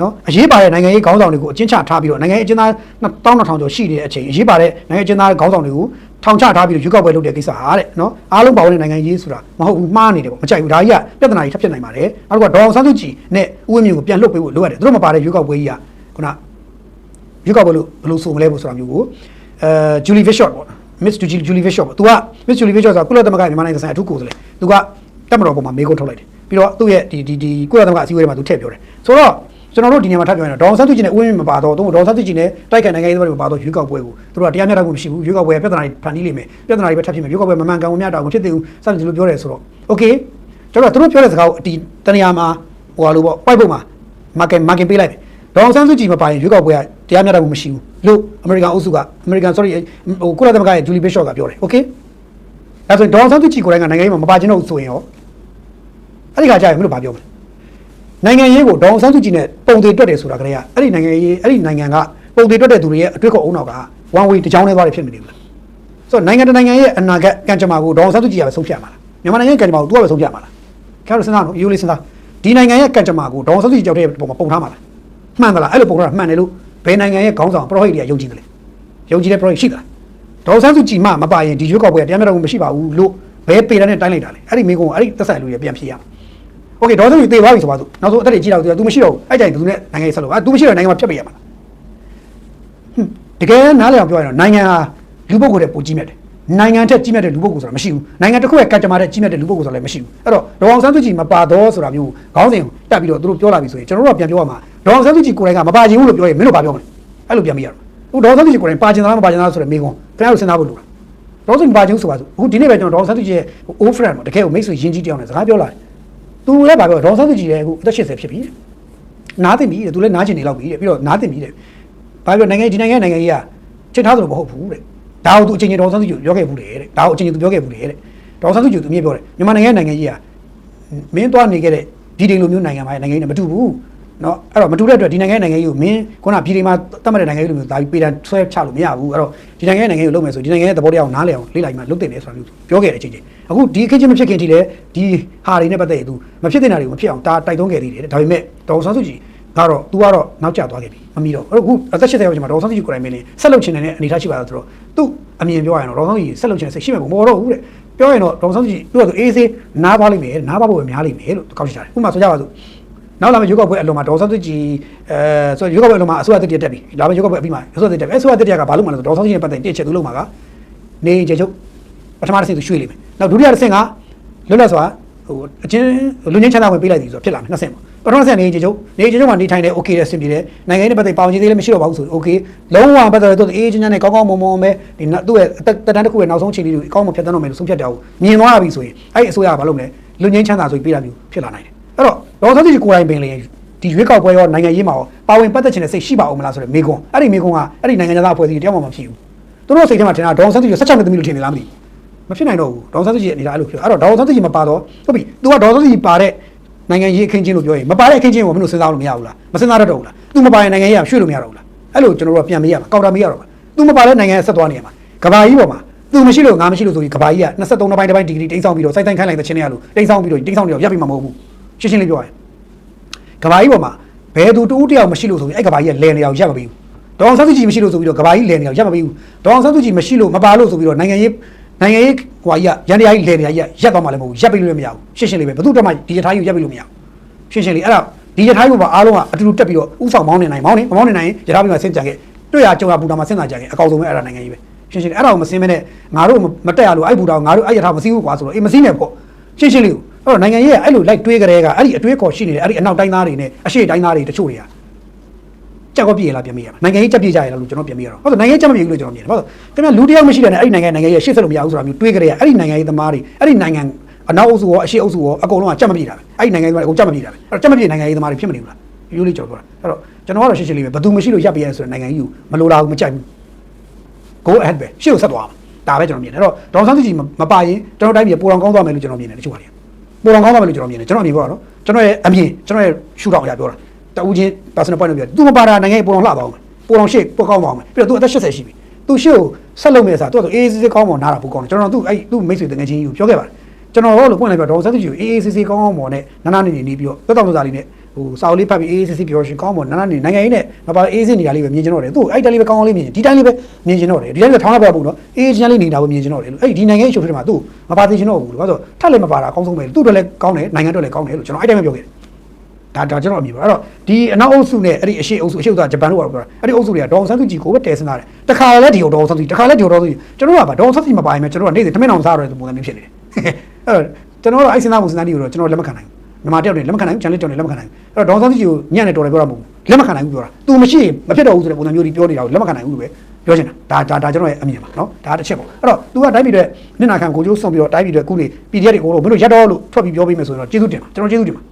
နော်အရေးပါတဲ့နိုင်ငံရေးခေါင်းဆောင်တွေကိုအကျဉ်းချထားပြီးတော့နိုင်ငံရေးအကျဉ်းသား1200ကျော်ရှိနေတဲ့အချိန်အရေးပါတဲ့နိုင်ငံရေးအကျဉ်းသားခေါင်းဆောင်တွေကိုထောင်ချထားပြီးတော့ရွေးကောက်ပွဲလုပ်တဲ့ကိစ္စဟာတဲ့နော်အားလုံးပါဝင်တဲ့နိုင်ငံရေးဆိုတာမဟုတ်ဘူးမှားနေတယ်ပေါ့မကြိုက်ဘူးဒါကြီးကပြဿနာကြီးထပ်ဖြစ်နိုင်ပါတယ်နောက်တစ်ခုကဒေါအောင်ဆန်းစုကြည်နဲ့ဦးဝင်းမြင့်ကိုပြန်လွှတ်ပေးဖို့လိုအပ်တယ်သူတို့မပါတဲ့ရွေးကောက်ပွဲကြီးကခုနရွေးကောက်ပွဲလို့ဘယ်လိုဆိုမလဲပေါ့ဆိုတာမျိုးကိုအဲဂျူလီဗစ်ရှော့ပေါ့ Miss Julie Bishop ပေါ့ तू က Miss Julie Bishop ဆိုတာကုလသမဂ္ဂမြန်မာနိုင်ငံဆိုင်အထူးကိုယ်စားလှယ် तू ကတက်မတော်ပေါ်မှာမေးခွန်းထုတ်လိုက်တယ်ပြီးတော့သူ့ရဲ့ဒီဒီဒီကုလသမဂ္ဂအစည်းအဝေးတွေမှာ तू ထည့်ပြောတယ်ဆိုတော့ ကျွန်တော်တို့ဒီနေရာမှာထပ်ပြောရင်ဒေါအောင်ဆန်းစုကြည်နဲ့ဦးဝင်းမြင့်မပါတော့သူဒေါအောင်ဆန်းစုကြည်နဲ့တိုက်ခိုက်နိုင်ငံရေးသမားတွေမပါတော့ရွေးကောက်ပွဲကိုသူတို့ကတရားမျှတမှုမရှိဘူးရွေးကောက်ပွဲပြဿနာတွေဖန်တီးလိမ့်မယ်ပြဿနာတွေပဲထပ်ဖြစ်မယ်ရွေးကောက်ပွဲမမှန်ကန်ဘူးမျှတဘူးဖြစ်သေးဘူးစသဖြင့်ဒီလိုပြောတယ်ဆိုတော့ okay ကျွန်တော်တို့သူတို့ပြောတဲ့စကားကိုအတီတနေရာမှာဟိုဟာလိုပေါ့ white book မှာ market market ပေးလိုက်တယ်ဒေါအောင်ဆန်းစုကြည်မပါရင်ရွေးကောက်ပွဲကတရားမျှတမှုမရှိဘူးလို့အမေရိကန်အုပ်စုကအမေရိကန် sorry ဟိုကုလသမဂ္ဂရဲ့ Julie Bishop ကပြောတယ် okay ဒါဆိုရင်ဒေါအောင်ဆန်းစုကြည်ကိုယ်တိုင်ကနိုင်ငံရေးမှာမပါချင်တော့ဘူးဆိုရင်ရောအဲ့ဒီခါကျရင်မင်းတို့ဘာပြောမလဲ နိုင်ငံရေးကိုဒေါအောင်ဆန်းစုကြည်နဲ့ပုံသေးတွက်တယ်ဆိုတာကလေးကအဲ့ဒီနိုင်ငံရေးအဲ့ဒီနိုင်ငံကပုံသေးတွက်တဲ့သူတွေရဲ့အတွေ့အကြုံအုံနောက်က one way တစ်ကြောင်းနဲ့သွားတယ်ဖြစ်နေတယ်ဘူးလားဆိုတော့နိုင်ငံတကာနိုင်ငံရဲ့အနာဂတ်ကံကြမ္မာကိုဒေါအောင်ဆန်းစုကြည်ကပဲဆုံးဖြတ်မှာလားမြန်မာနိုင်ငံရဲ့ကံကြမ္မာကိုသူကပဲဆုံးဖြတ်မှာလားခင်ဗျားတို့စဉ်းစားတော့ယူလေးစဉ်းစားဒီနိုင်ငံရဲ့ကံကြမ္မာကိုဒေါအောင်ဆန်းစုကြည်ကြောက်တဲ့ပုံမှာပုံထားမှာလားမှန်သလားအဲ့လိုပုံထားတာမှန်တယ်လို့ဘယ်နိုင်ငံရဲ့ခေါင်းဆောင်ပရောဟိတ်တွေကယုံကြည်တယ်လေယုံကြည်တဲ့ပရောဟိတ်ရှိသလားဒေါ်ဆန်းစုကြည်မှမပါရင်ဒီရွေးကောက်ပွဲကတရားမျှတမှုမရှိပါဘူးလို့ဘယ်ပေတန်းနဲ့တိုင်းလိုက်တာလဲအဲ့ဒီမိကုန်းအဲ့ဒီသက်ဆိုင်လူတွေပြန်ဖြေရမယ် โอเคဒေါ်စုကြီးသေသွားပြီဆိုပါစို့နောက်ဆုံးအသက်တွေကြီးတော့သူ तू မရှိတော့ဘူးအဲ့ကြိုင်ဘယ်သူနဲ့နိုင်ငံရေးဆက်လို့ဟာ तू မရှိတော့နိုင်ငံမှာဖျက်ပေးရမှာလားဟွန်းတကယ်နားလည်အောင်ပြောရရင်တော့နိုင်ငံဟာလူပုဂ္ဂိုလ်တွေပိုကြီးမြတ်တယ်နိုင်ငံထက်ကြီးမြတ်တဲ့လူပုဂ္ဂိုလ်ဆိုတာမရှိဘူးနိုင်ငံတစ်ခုရဲ့ကံကြမ္မာတဲ့ကြီးမြတ်တဲ့လူပုဂ္ဂိုလ်ဆိုတာလည်းမရှိဘူးအဲ့တော့ဒေါအောင်ဆန်းစုကြည်မပါတော့ဆိုတာမျိုးခေါင်းစဉ်တက်ပြီးတော့သူတို့ပြောလာပြီဆိုရင်ကျွန်တော်တို့ကပြန်ပြောရမှာဒေါအောင်ဆန်းစုကြည်ကိုယ်တိုင်ကမပါခြင်းဘူးလို့ပြောရင်မင်းတို့ဘာပြောမလဲအဲ့လိုပြန်မိရတော့ဒေါအောင်ဆန်းစုကြည်ကိုယ်တိုင်ပါခြင်းသလားမပါခြင်းသလားဆိုတဲ့မေးခွန်းခင်ဗျားတို့စဉ်းစားဖို့လိုတာဒေါအောင်ဆန်းပါခြင်းဆိုပါစို့အခုဒီနေ့ပဲကျွန်တော်ဒေါအောင်ဆန်းစုကြည်ရဲ့ old friend တကယ်ကိုမိတ်ဆွေရင်းကြီးတယောက်နဲ့စကားပြောလာတယ် သူလည်းပါပြောဒေါ်ဆန်းစုကြည်ရဲ့အခုအသက်80ဖြစ်ပြီတဲ့နားတင်ပြီတဲ့သူလည်းနားကျင်နေလောက်ပြီတဲ့ပြီးတော့နားတင်ပြီတဲ့ဘာပြောနိုင်ငံဒီနိုင်ငံနိုင်ငံကြီးကချိန်ထားသလိုမဟုတ်ဘူးတဲ့ဒါကိုသူအချိန်ချင်းဒေါ်ဆန်းစုကြည်ပြောခဲ့ဘူးလေတဲ့ဒါကိုအချိန်ချင်းသူပြောခဲ့ဘူးလေတဲ့ဒေါ်ဆန်းစုကြည်သူမြင်ပြောတယ်မြန်မာနိုင်ငံနိုင်ငံကြီးကမင်းသွားနေခဲ့တဲ့ဒီတိန်လိုမျိုးနိုင်ငံမှာနိုင်ငံကြီးနဲ့မတူဘူး နော်အဲ့တော့မတူတဲ့အတွက်ဒီနိုင်ငံနိုင်ငံကြီးကိုမင်းခုနပြည်တွေမှာတတ်မှတ်တဲ့နိုင်ငံကြီးလိုမျိုးဒါပြီးပေတန်ဆွဲချလို့မရဘူးအဲ့တော့ဒီနိုင်ငံနိုင်ငံကြီးကိုလုပ်မယ်ဆိုဒီနိုင်ငံရဲ့သဘောတရားကိုနားလည်အောင်လေ့လာပြီးမှလုပ်တင်တယ်ဆိုတာမျိုးပြောခဲ့တဲ့အချိန်ချင်းအခုဒီအခင်းချင်းမဖြစ်ခင်ထိလည်းဒီဟာတွေနဲ့ပတ်သက်ရင်သူမဖြစ်တဲ့နေရာတွေကိုမဖြစ်အောင်ဒါတိုက်တွန်းခဲ့သေးတယ်ဒါပေမဲ့ဒေါ်ဆန်းစုကြည်ကတော့ तू ကတော့နောက်ကျသွားခဲ့ပြီမမီတော့အခုအသက်80ရောက်ချိန်မှာဒေါ်ဆန်းစုကြည်ကိုယ်တိုင်မင်းဆက်လုပ်ချင်တဲ့အနေထားရှိပါလားဆိုတော့သူ့အမြင်ပြောရရင်တော့ဒေါ်ဆန်းစုကြည်ဆက်လုပ်ချင်တဲ့စိတ်ရှိမှာမပေါ်တော့ဘူးတဲ့ပြောရင်တော့ဒေါ်ဆန်းစုကြည်သူ့ကသူအေးဆေးနားပါလိမ့်မယ်နားပါဖို့ပဲများလိမ့်မယ်လို့ကောက်ချင်တယ်ဥပမာဆိုကြပါစို့ နောက်လာမယ့်ရွေးကောက်ပွဲအလုံးမှာဒေါ်ဆန်းစုကြည်အဲဆိုရွေးကောက်ပွဲအလုံးမှာအစိုးရတက်တက်ပြီလာမယ့်ရွေးကောက်ပွဲအပြီးမှာအစိုးရတက်တက်အစိုးရတက်တက်ကဘာလို့မှလဲဆိုဒေါ်ဆန်းစုကြည်နဲ့ပတ်သက်တဲ့ချက်သူလုံးမှာကနေကျေချုပ်ပထမတစ်ဆင့်သူရွှေ့လိမ့်မယ်နောက်ဒုတိယတစ်ဆင့်ကလွတ်လပ်စွာဟိုအချင်းလူငင်းချမ်းသာဝင်ပေးလိုက်ပြီဆိုတော့ဖြစ်လာမယ်နှစ်ဆင့်ပေါ့ပထမဆင့်နေကျေချုပ်နေကျေချုပ်မှာနေထိုင်တယ်โอเคတယ်အဆင်ပြေတယ်နိုင်ငံရေးနဲ့ပတ်သက်ပါဝင်ခြင်းသေးလည်းမရှိတော့ပါဘူးဆိုโอเคလုံးဝပတ်သက်တော့အေးချင်းချင်းနဲ့ကောင်းကောင်းမွန်မွန်ပဲဒီသူ့ရဲ့တက်တန်းတစ်ခုရဲ့နောက်ဆုံးချိန်လေးတွေအကောင်းမဖြတ်တန်းတော့မယ်လို့ဆုံးဖြတ်တယ်ဟုတ်မြင်သွားပြီဆိုရင်အဲ့ဒီအစိုးရကဘာလုပ်မလဲလူငင်းချမ်းသာဆိုပြီးပေးတာမျိုးဖြစ်လာနိုင်တယ် အဲ့တော့ဒေါ်သန်းကြီးကိုယ်တိုင်ပင်လေဒီရွေးကောက်ပွဲရောနိုင်ငံရေးမှာရောပါဝင်ပတ်သက်ခြင်းနဲ့စိတ်ရှိပါအောင်မလားဆိုတဲ့မေကွန်အဲ့ဒီမေကွန်ကအဲ့ဒီနိုင်ငံသားအဖွဲ့အစည်းတယောက်မှမဖြစ်ဘူးသူတို့စိတ်ထဲမှာထင်တာဒေါ်ဆန်းကြီးကို16နှစ်သမီးလို့ထင်နေလားမသိဘူးမဖြစ်နိုင်တော့ဘူးဒေါ်ဆန်းကြီးအနေနဲ့အဲ့လိုဖြစ်အဲ့တော့ဒေါ်ဆန်းကြီးမပါတော့ဟုတ်ပြီ तू ကဒေါ်ဆန်းကြီးပါတဲ့နိုင်ငံရေးအခင်းချင်းလို့ပြောရင်မပါတဲ့အခင်းချင်းကိုမင်းတို့စဉ်းစားလို့မရဘူးလားမစဉ်းစားတတ်တော့ဘူးလား तू မပါရင်နိုင်ငံရေးကရွှေ့လို့မရတော့ဘူးလားအဲ့လိုကျွန်တော်တို့ကပြန်မေးရမှာကောက်တာမေးရတော့မှာ तू မပါတဲ့နိုင်ငံဆက်သွားနေရမှာကဘာကြီးပေါ်မှာ तू မရှိလို့ငါမရှိလို့ဆိုပြီးကဘာကြီးက23နှစ်ပိုင်းတစ်ပိုင်းဒီဂရီတိမ့်ဆောင်ပြီးတော့စိုက်တိုင်းခိုင်းလိုက်တဲ့ချင်းတွေကလို့တိမ့်ဆောင်ပြီးတော့တိမ့်ဆောင်ပြီးတော့ရပ်ပြီးမှာမဟုတ်ဘူး ရှင်းရှင်းလေးပြောရရင်ကဘာကြီးပေါ်မှာဘယ်သူတူးတယောက်မရှိလို့ဆိုပြီးအဲ့ကဘာကြီးကလဲနေအောင်ရပ်မပြီးဘူးဒေါအောင်ဆန်းစုကြည်မရှိလို့ဆိုပြီးတော့ကဘာကြီးလဲနေအောင်ရပ်မပြီးဘူးဒေါအောင်ဆန်းစုကြည်မရှိလို့မပါလို့ဆိုပြီးတော့နိုင်ငံရေးနိုင်ငံရေးဟိုကြီးကရန်တရားကြီးလဲနေရရက်ရက်သွားမှလည်းမဟုတ်ဘူးရပ်ပြီးလို့လည်းမရဘူးရှင်းရှင်းလေးပဲဘယ်သူတက်မှဒီရထားကြီးကိုရပ်ပြီးလို့မရဘူးရှင်းရှင်းလေးအဲ့ဒါဒီရထားကြီးပေါ်မှာအားလုံးကအတူတူတက်ပြီးတော့ဥဆောင်မောင်းနေနိုင်မောင်းနေမောင်းနေနိုင်ရထားပြီးမှဆင်းကြံခဲ့တွေ့ရကြုံရဘူတာမှာဆင်းတာကြံခဲ့အကောင်ဆုံးပဲအဲ့ဒါနိုင်ငံကြီးပဲရှင်းရှင်းလေးအဲ့ဒါကိုမဆင်းမဲနဲ့ငါတို့မတက်ရလို့အဲ့ဘူတာကိုငါတို့အဲ့ရထားမစည်းဘူးကွာဆိုတော့အေးမစည်းနဲ့ပေါ့ရှင်းရှင်းလေးကို အဲ့တော့နိုင်ငံရေးကအဲ့လိုလိုက်တွေးကြတဲ့ကအဲ့ဒီအတွေးခေါ်ရှိနေတဲ့အဲ့ဒီအနောက်တိုင်းသားတွေနဲ့အရှေ့တိုင်းသားတွေတချို့တွေကကြောက်ပြေးလားပြန်မေးရမှာနိုင်ငံရေးကြောက်ပြေးကြရလားလို့ကျွန်တော်ပြန်မေးရတော့ဟုတ်တယ်နိုင်ငံရေးကြောက်မပြေဘူးလို့ကျွန်တော်မြင်တယ်ဟုတ်တယ်ခင်ဗျလူတယောက်မရှိတဲ့နဲ့အဲ့ဒီနိုင်ငံနိုင်ငံရေးရှေ့ဆက်လို့မရဘူးဆိုတာမျိုးတွေးကြတဲ့အဲ့ဒီနိုင်ငံရေးသမားတွေအဲ့ဒီနိုင်ငံအနောက်အုပ်စုရောအရှေ့အုပ်စုရောအကုန်လုံးကကြောက်မပြေတာပဲအဲ့ဒီနိုင်ငံရေးသမားတွေအကုန်ကြောက်မပြေတာပဲအဲ့တော့ကြောက်မပြေနိုင်ငံရေးသမားတွေဖြစ်မနေဘူးလားရိုးလေးကြော်ပြောတာအဲ့တော့ကျွန်တော်ကတော့ရှင်းရှင်းလေးပဲဘယ်သူမရှိလို့ရပ်ပြေးရဆိုတဲ့နိုင်ငံကြီးကိုမလိုလားဘူးမကြိုက်ဘူး go ahead ပဲရှေ့ကိုဆက်သွားမှာဒါပဲကျွန်တော်မြင်တယ်အဲ့တော့ဒေါန်ဆန်းစုကြည်မပါရင်ကျွန်တော်တိုင်းပြည်ပိုတော်ကောင်းသွားမယ်လို့ကျွန်တော်မြင်တယ်တချို့ပါလေ ပိုတော်ကောင်းသွားမယ်လို့ကျွန်တော်မြင်တယ်ကျွန်တော်အမြင်ပြောတာနော်ကျွန်တော်ရဲ့အမြင်ကျွန်တော်ရဲ့ရှုထောင့်အရာပြောတာတဦးချင်း personal point of view သူမပါတာနိုင်ငံရေးပိုတော်လှသွားအောင်ပိုတော်ရှေ့ပိုကောင်းသွားအောင်ပြီးတော့သူအသက်80ရှိပြီသူရှေ့ကိုဆက်လုပ်မယ်ဆိုတာသူကအေးအေးဆေးဆေးကောင်းပေါ်နားတာပိုကောင်းတယ်ကျွန်တော်သူအဲ့သူမိတ်ဆွေတငယ်ချင်းကြီးကိုပြောခဲ့ပါတယ်ကျွန်တော်တို့လို့ပွင့်လိုက်ပြဒေါန်ဆန်းစုကြည်ကိုအေးအေးဆေးဆေးကောင်းကောင်းပေါ်နဲ့နာနာနေနေနေပြီးတော့သက်တော်သားလေးနဲ့ ဟိုစာအုပ်လေးဖတ်ပြီးအေးအေးဆေးဆေးပြောရှင်ကောင်းပေါ်နာနာနေနိုင်ငံရေးနဲ့မပါအေးဆေးနေရာလေးပဲမြင်ကျင်တော့တယ်သူအဲ့တိုင်းလေးပဲကောင်းကောင်းလေးမြင်ဒီတိုင်းလေးပဲမြင်ကျင်တော့တယ်ဒီတိုင်းလေးထောင်းရပါဘူးနော်အေးချမ်းလေးနေတာပဲမြင်ကျင်တော့တယ်လို့အဲ့ဒီနိုင်ငံရေးရှုပ်ထဲမှာသူမပါသေးချင်တော့ဘူးလို့ဘာလို့ထက်လည်းမပါတာအကောင်းဆုံးပဲသူ့အတွက်လည်းကောင်းတယ်နိုင်ငံအတွက်လည်းကောင်းတယ်လို့ကျွန်တော်အဲ့တိုင်းပဲပြောခဲ့တယ်ဒါဒါကျွန်တော်အမြင်ပါအဲ့တော့ဒီအနောက်အုပ်စုနဲ့အဲ့ဒီအရှေ့အုပ်စုအရှေ့အုပ်စုကဂျပန်တို့ကတော့ပြောတာအဲ့ဒီအုပ်စုတွေကဒေါအောင်ဆန်းစုကြည်ကိုပဲတည်စင်တာတယ်တခါလည်းဒီဒေါအောင်ဆန်းစုကြည်တခါလည်းဒီဒေါအောင်ဆန်းစုကြည်ကျွန်တော်ကပါဒေါအောင်ဆန်းစုကြည်မပါရင်ကျွန်တော်ကနေ့စဉ်တမင်အောင်စားရတဲ့ပုံစံမျိုးဖြစ်နေတယ်အဲ့တော့ကျွန်တော်တို့အဲ့စဉ်းစားမှုစဉ်းစားနည်းကိုတော့ကျွန်တော်လက်မခံနိုင်ဘူး မြန်မာတယောက်နဲ့လက်မခံနိုင်ဘူးဂျန်လစ်တယောက်နဲ့လက်မခံနိုင်ဘူးအဲ့တော့ဒေါအောင်ဆန်းစုကြည်ကိုညံ့နေတော်တယ်ပြောတာမဟုတ်ဘူးလက်မခံနိုင်ဘူးပြောတာ तू မရှိရင်မဖြစ်တော့ဘူးဆိုတဲ့ပုံစံမျိုးကြီးပြောနေတာကိုလက်မခံနိုင်ဘူးလို့ပဲပြောချင်တာဒါဒါဒါကျွန်တော်ရဲ့အမြင်ပါနော်ဒါတစ်ချက်ပေါ့အဲ့တော့ तू ကတိုင်းပြည်တဲ့မျက်နှာခံကိုကျိုးဆုံးပြီးတော့တိုင်းပြည်တဲ့ခုနေ PDF တွေကိုလို့မင်းတို့ရက်တော့လို့ထွက်ပြီးပြောပေးမယ်ဆိုတော့ကျေးဇူးတင်ပါကျွန်တော်ကျေးဇူးတင်ပါ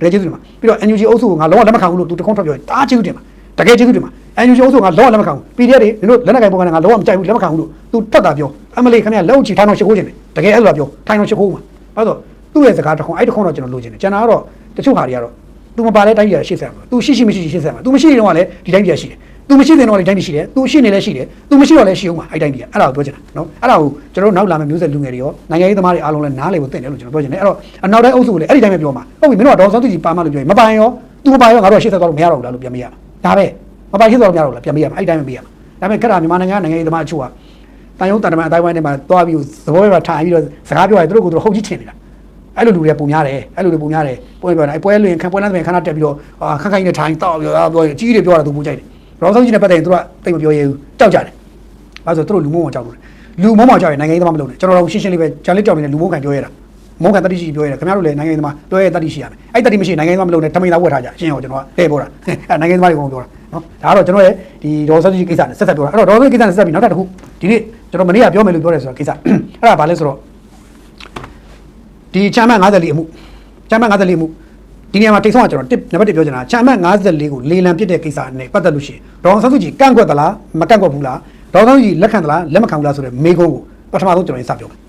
တကယ်ကျေးဇူးတင်ပါပြီးတော့ NUG အုပ်စုကိုငါလုံးဝလက်မခံဘူးလို့ तू တကုန်းထွက်ပြောရင်ဒါကျေးဇူးတင်ပါတကယ်ကျေးဇူးတင်ပါ NUG အုပ်စုကငါလုံးဝလက်မခံဘူး PDF တွေမင်းတို့လက်နက်ကင်ပုံကငါလုံးဝမကြိုက်ဘူးလက်မခံဘူးလို့ तू ထွက်တာပြောအမလေးခင်ဗျာလက်အုပ်ချီထိုင်းအောင်ရှိခိုးခြင်းတယ်တကယ်အဲ့လိုပြောထိုင်းအောင်ရှိခိုးမှာအဲ့တော့ သူ့ရဲ့စကားတစ်ခွန်းအဲ့တစ်ခွန်းတော့ကျွန်တော်လိုချင်တယ်ကျွန်တော်ကတော့တချို့ဟာတွေကတော့ तू မပါတဲ့တိုင်းပြည်ရရှေ့ဆက်မှာ तू ရှိရှိမရှိရှိရှေ့ဆက်မှာ तू မရှိရင်တော့လည်းဒီတိုင်းပြည်ရရှိတယ် तू မရှိတဲ့တော့လည်းတိုင်းပြည်ရှိတယ် तू ရှိနေလည်းရှိတယ် तू မရှိတော့လည်းရှိအောင်ပါအဲ့တိုင်းပြည်အဲ့ဒါကိုပြောချင်တာနော်အဲ့ဒါကိုကျွန်တော်တို့နောက်လာမယ့်မျိုးဆက်လူငယ်တွေရောနိုင်ငံရေးသမားတွေအားလုံးလည်းနားလည်ဖို့သင့်တယ်လို့ကျွန်တော်ပြောချင်တယ်အဲ့တော့အနောက်တိုင်းအုပ်စုကိုလည်းအဲ့ဒီတိုင်းပဲပြောမှာဟုတ်ပြီမင်းတို့ကဒေါ်ဆောင်သူကြီးပါမလို့ပြောရင်မပိုင်ရော तू မပိုင်ရောငါတို့ရှေ့ဆက်သွားလို့မရတော့ဘူးလားလို့ပြန်မေးရမှာဒါပဲမပိုင်ရှေ့ဆက်သွားလို့မရတော့ဘူးလားပြန်မေးရမှာအဲ့ဒီတိုင်းပဲမေးရမှာဒါပေမဲ့ခက်တာမြန်မာနိုင်ငံနိုင်ငံရေးသမားအချို့ကတန်ယုံတန်တမန်အတိုင်းဝိုင်းထဲမှာတွားပြီးသဘောပဲမှာထိုင်ပြီးတော့စကားပြောရင်သူတို့ကသူတို့ဟုတ်ကြီးထင်နေတာ အဲ့လိုလူတွေပုံများတယ်အဲ့လိုတွေပုံများတယ်ပွဲပြောတာအဲ့ပွဲလွင်ခံပွဲလမ်းသမီးခဏတက်ပြီးတော့အာခက်ခိုင်းနဲ့ထိုင်တောက်ပြောတာပြောကြီးတွေပြောတာသူပူကြိုက်တယ်ရောင်းဆောင်ကြီးနဲ့ပတ်သက်ရင်သူကတိတ်မပြောရဘူးကြောက်ကြတယ်ဘာလို့ဆိုသူတို့လူမုံမကြောက်လို့လူမုံမကြောက်ရင်နိုင်ငံရေးသမားမလုပ်နဲ့ကျွန်တော်တို့ရှင်းရှင်းလေးပဲဂျာလစ်ကြောက်နေတဲ့လူမုံကန်ပြောရတာမုံကန်တတိရှိပြောရတယ်ခင်ဗျားတို့လည်းနိုင်ငံရေးသမားပြောရတတိရှိရမယ်အဲ့တတိမရှိနိုင်ငံရေးသမားမလုပ်နဲ့ထမိန်သာဝတ်ထားကြရှင်းအောင်ကျွန်တော်ကဟဲ့ပြောတာအဲ့နိုင်ငံရေးသမားတွေကပြောတာနော်ဒါကတော့ကျွန်တော်ရဲ့ဒီဒေါ်ဆန်းကြီးကိစ္စနဲ့ဆက်ဆက်ပြောတာအဲ့တော့ဒေါ်ဆန်းကြီးကိစ္စနဲ့ဆက်ပြီးနောက်တစ်ခုဒီနေ့ကျွန်တော်မနေ့ကပြောမယ်လို့ပြောတယ်ဆိုတာကိစ္စအဲ့ဒါဘာလဲဆိုတော့ ဒီချမ်းမတ်54အမှုချမ်းမတ်54အမှုဒီနေရာမှာတိတ်ဆုံးကကျွန်တော်တစ်နံပါတ်1ပြောချင်တာချမ်းမတ်54ကိုလေလံပစ်တဲ့ကိစ္စနဲ့ပတ်သက်လို့ရှိရင်ဒေါအောင်ဆန်းစုကြည်ကန့်ကွက်သလားမကန့်ကွက်ဘူးလားဒေါ်ဆောင်ကြီးလက်ခံသလားလက်မခံဘူးလားဆိုတဲ့မေးခွန်းကိုပထမဆုံးကျွန်တော်စပြောမယ်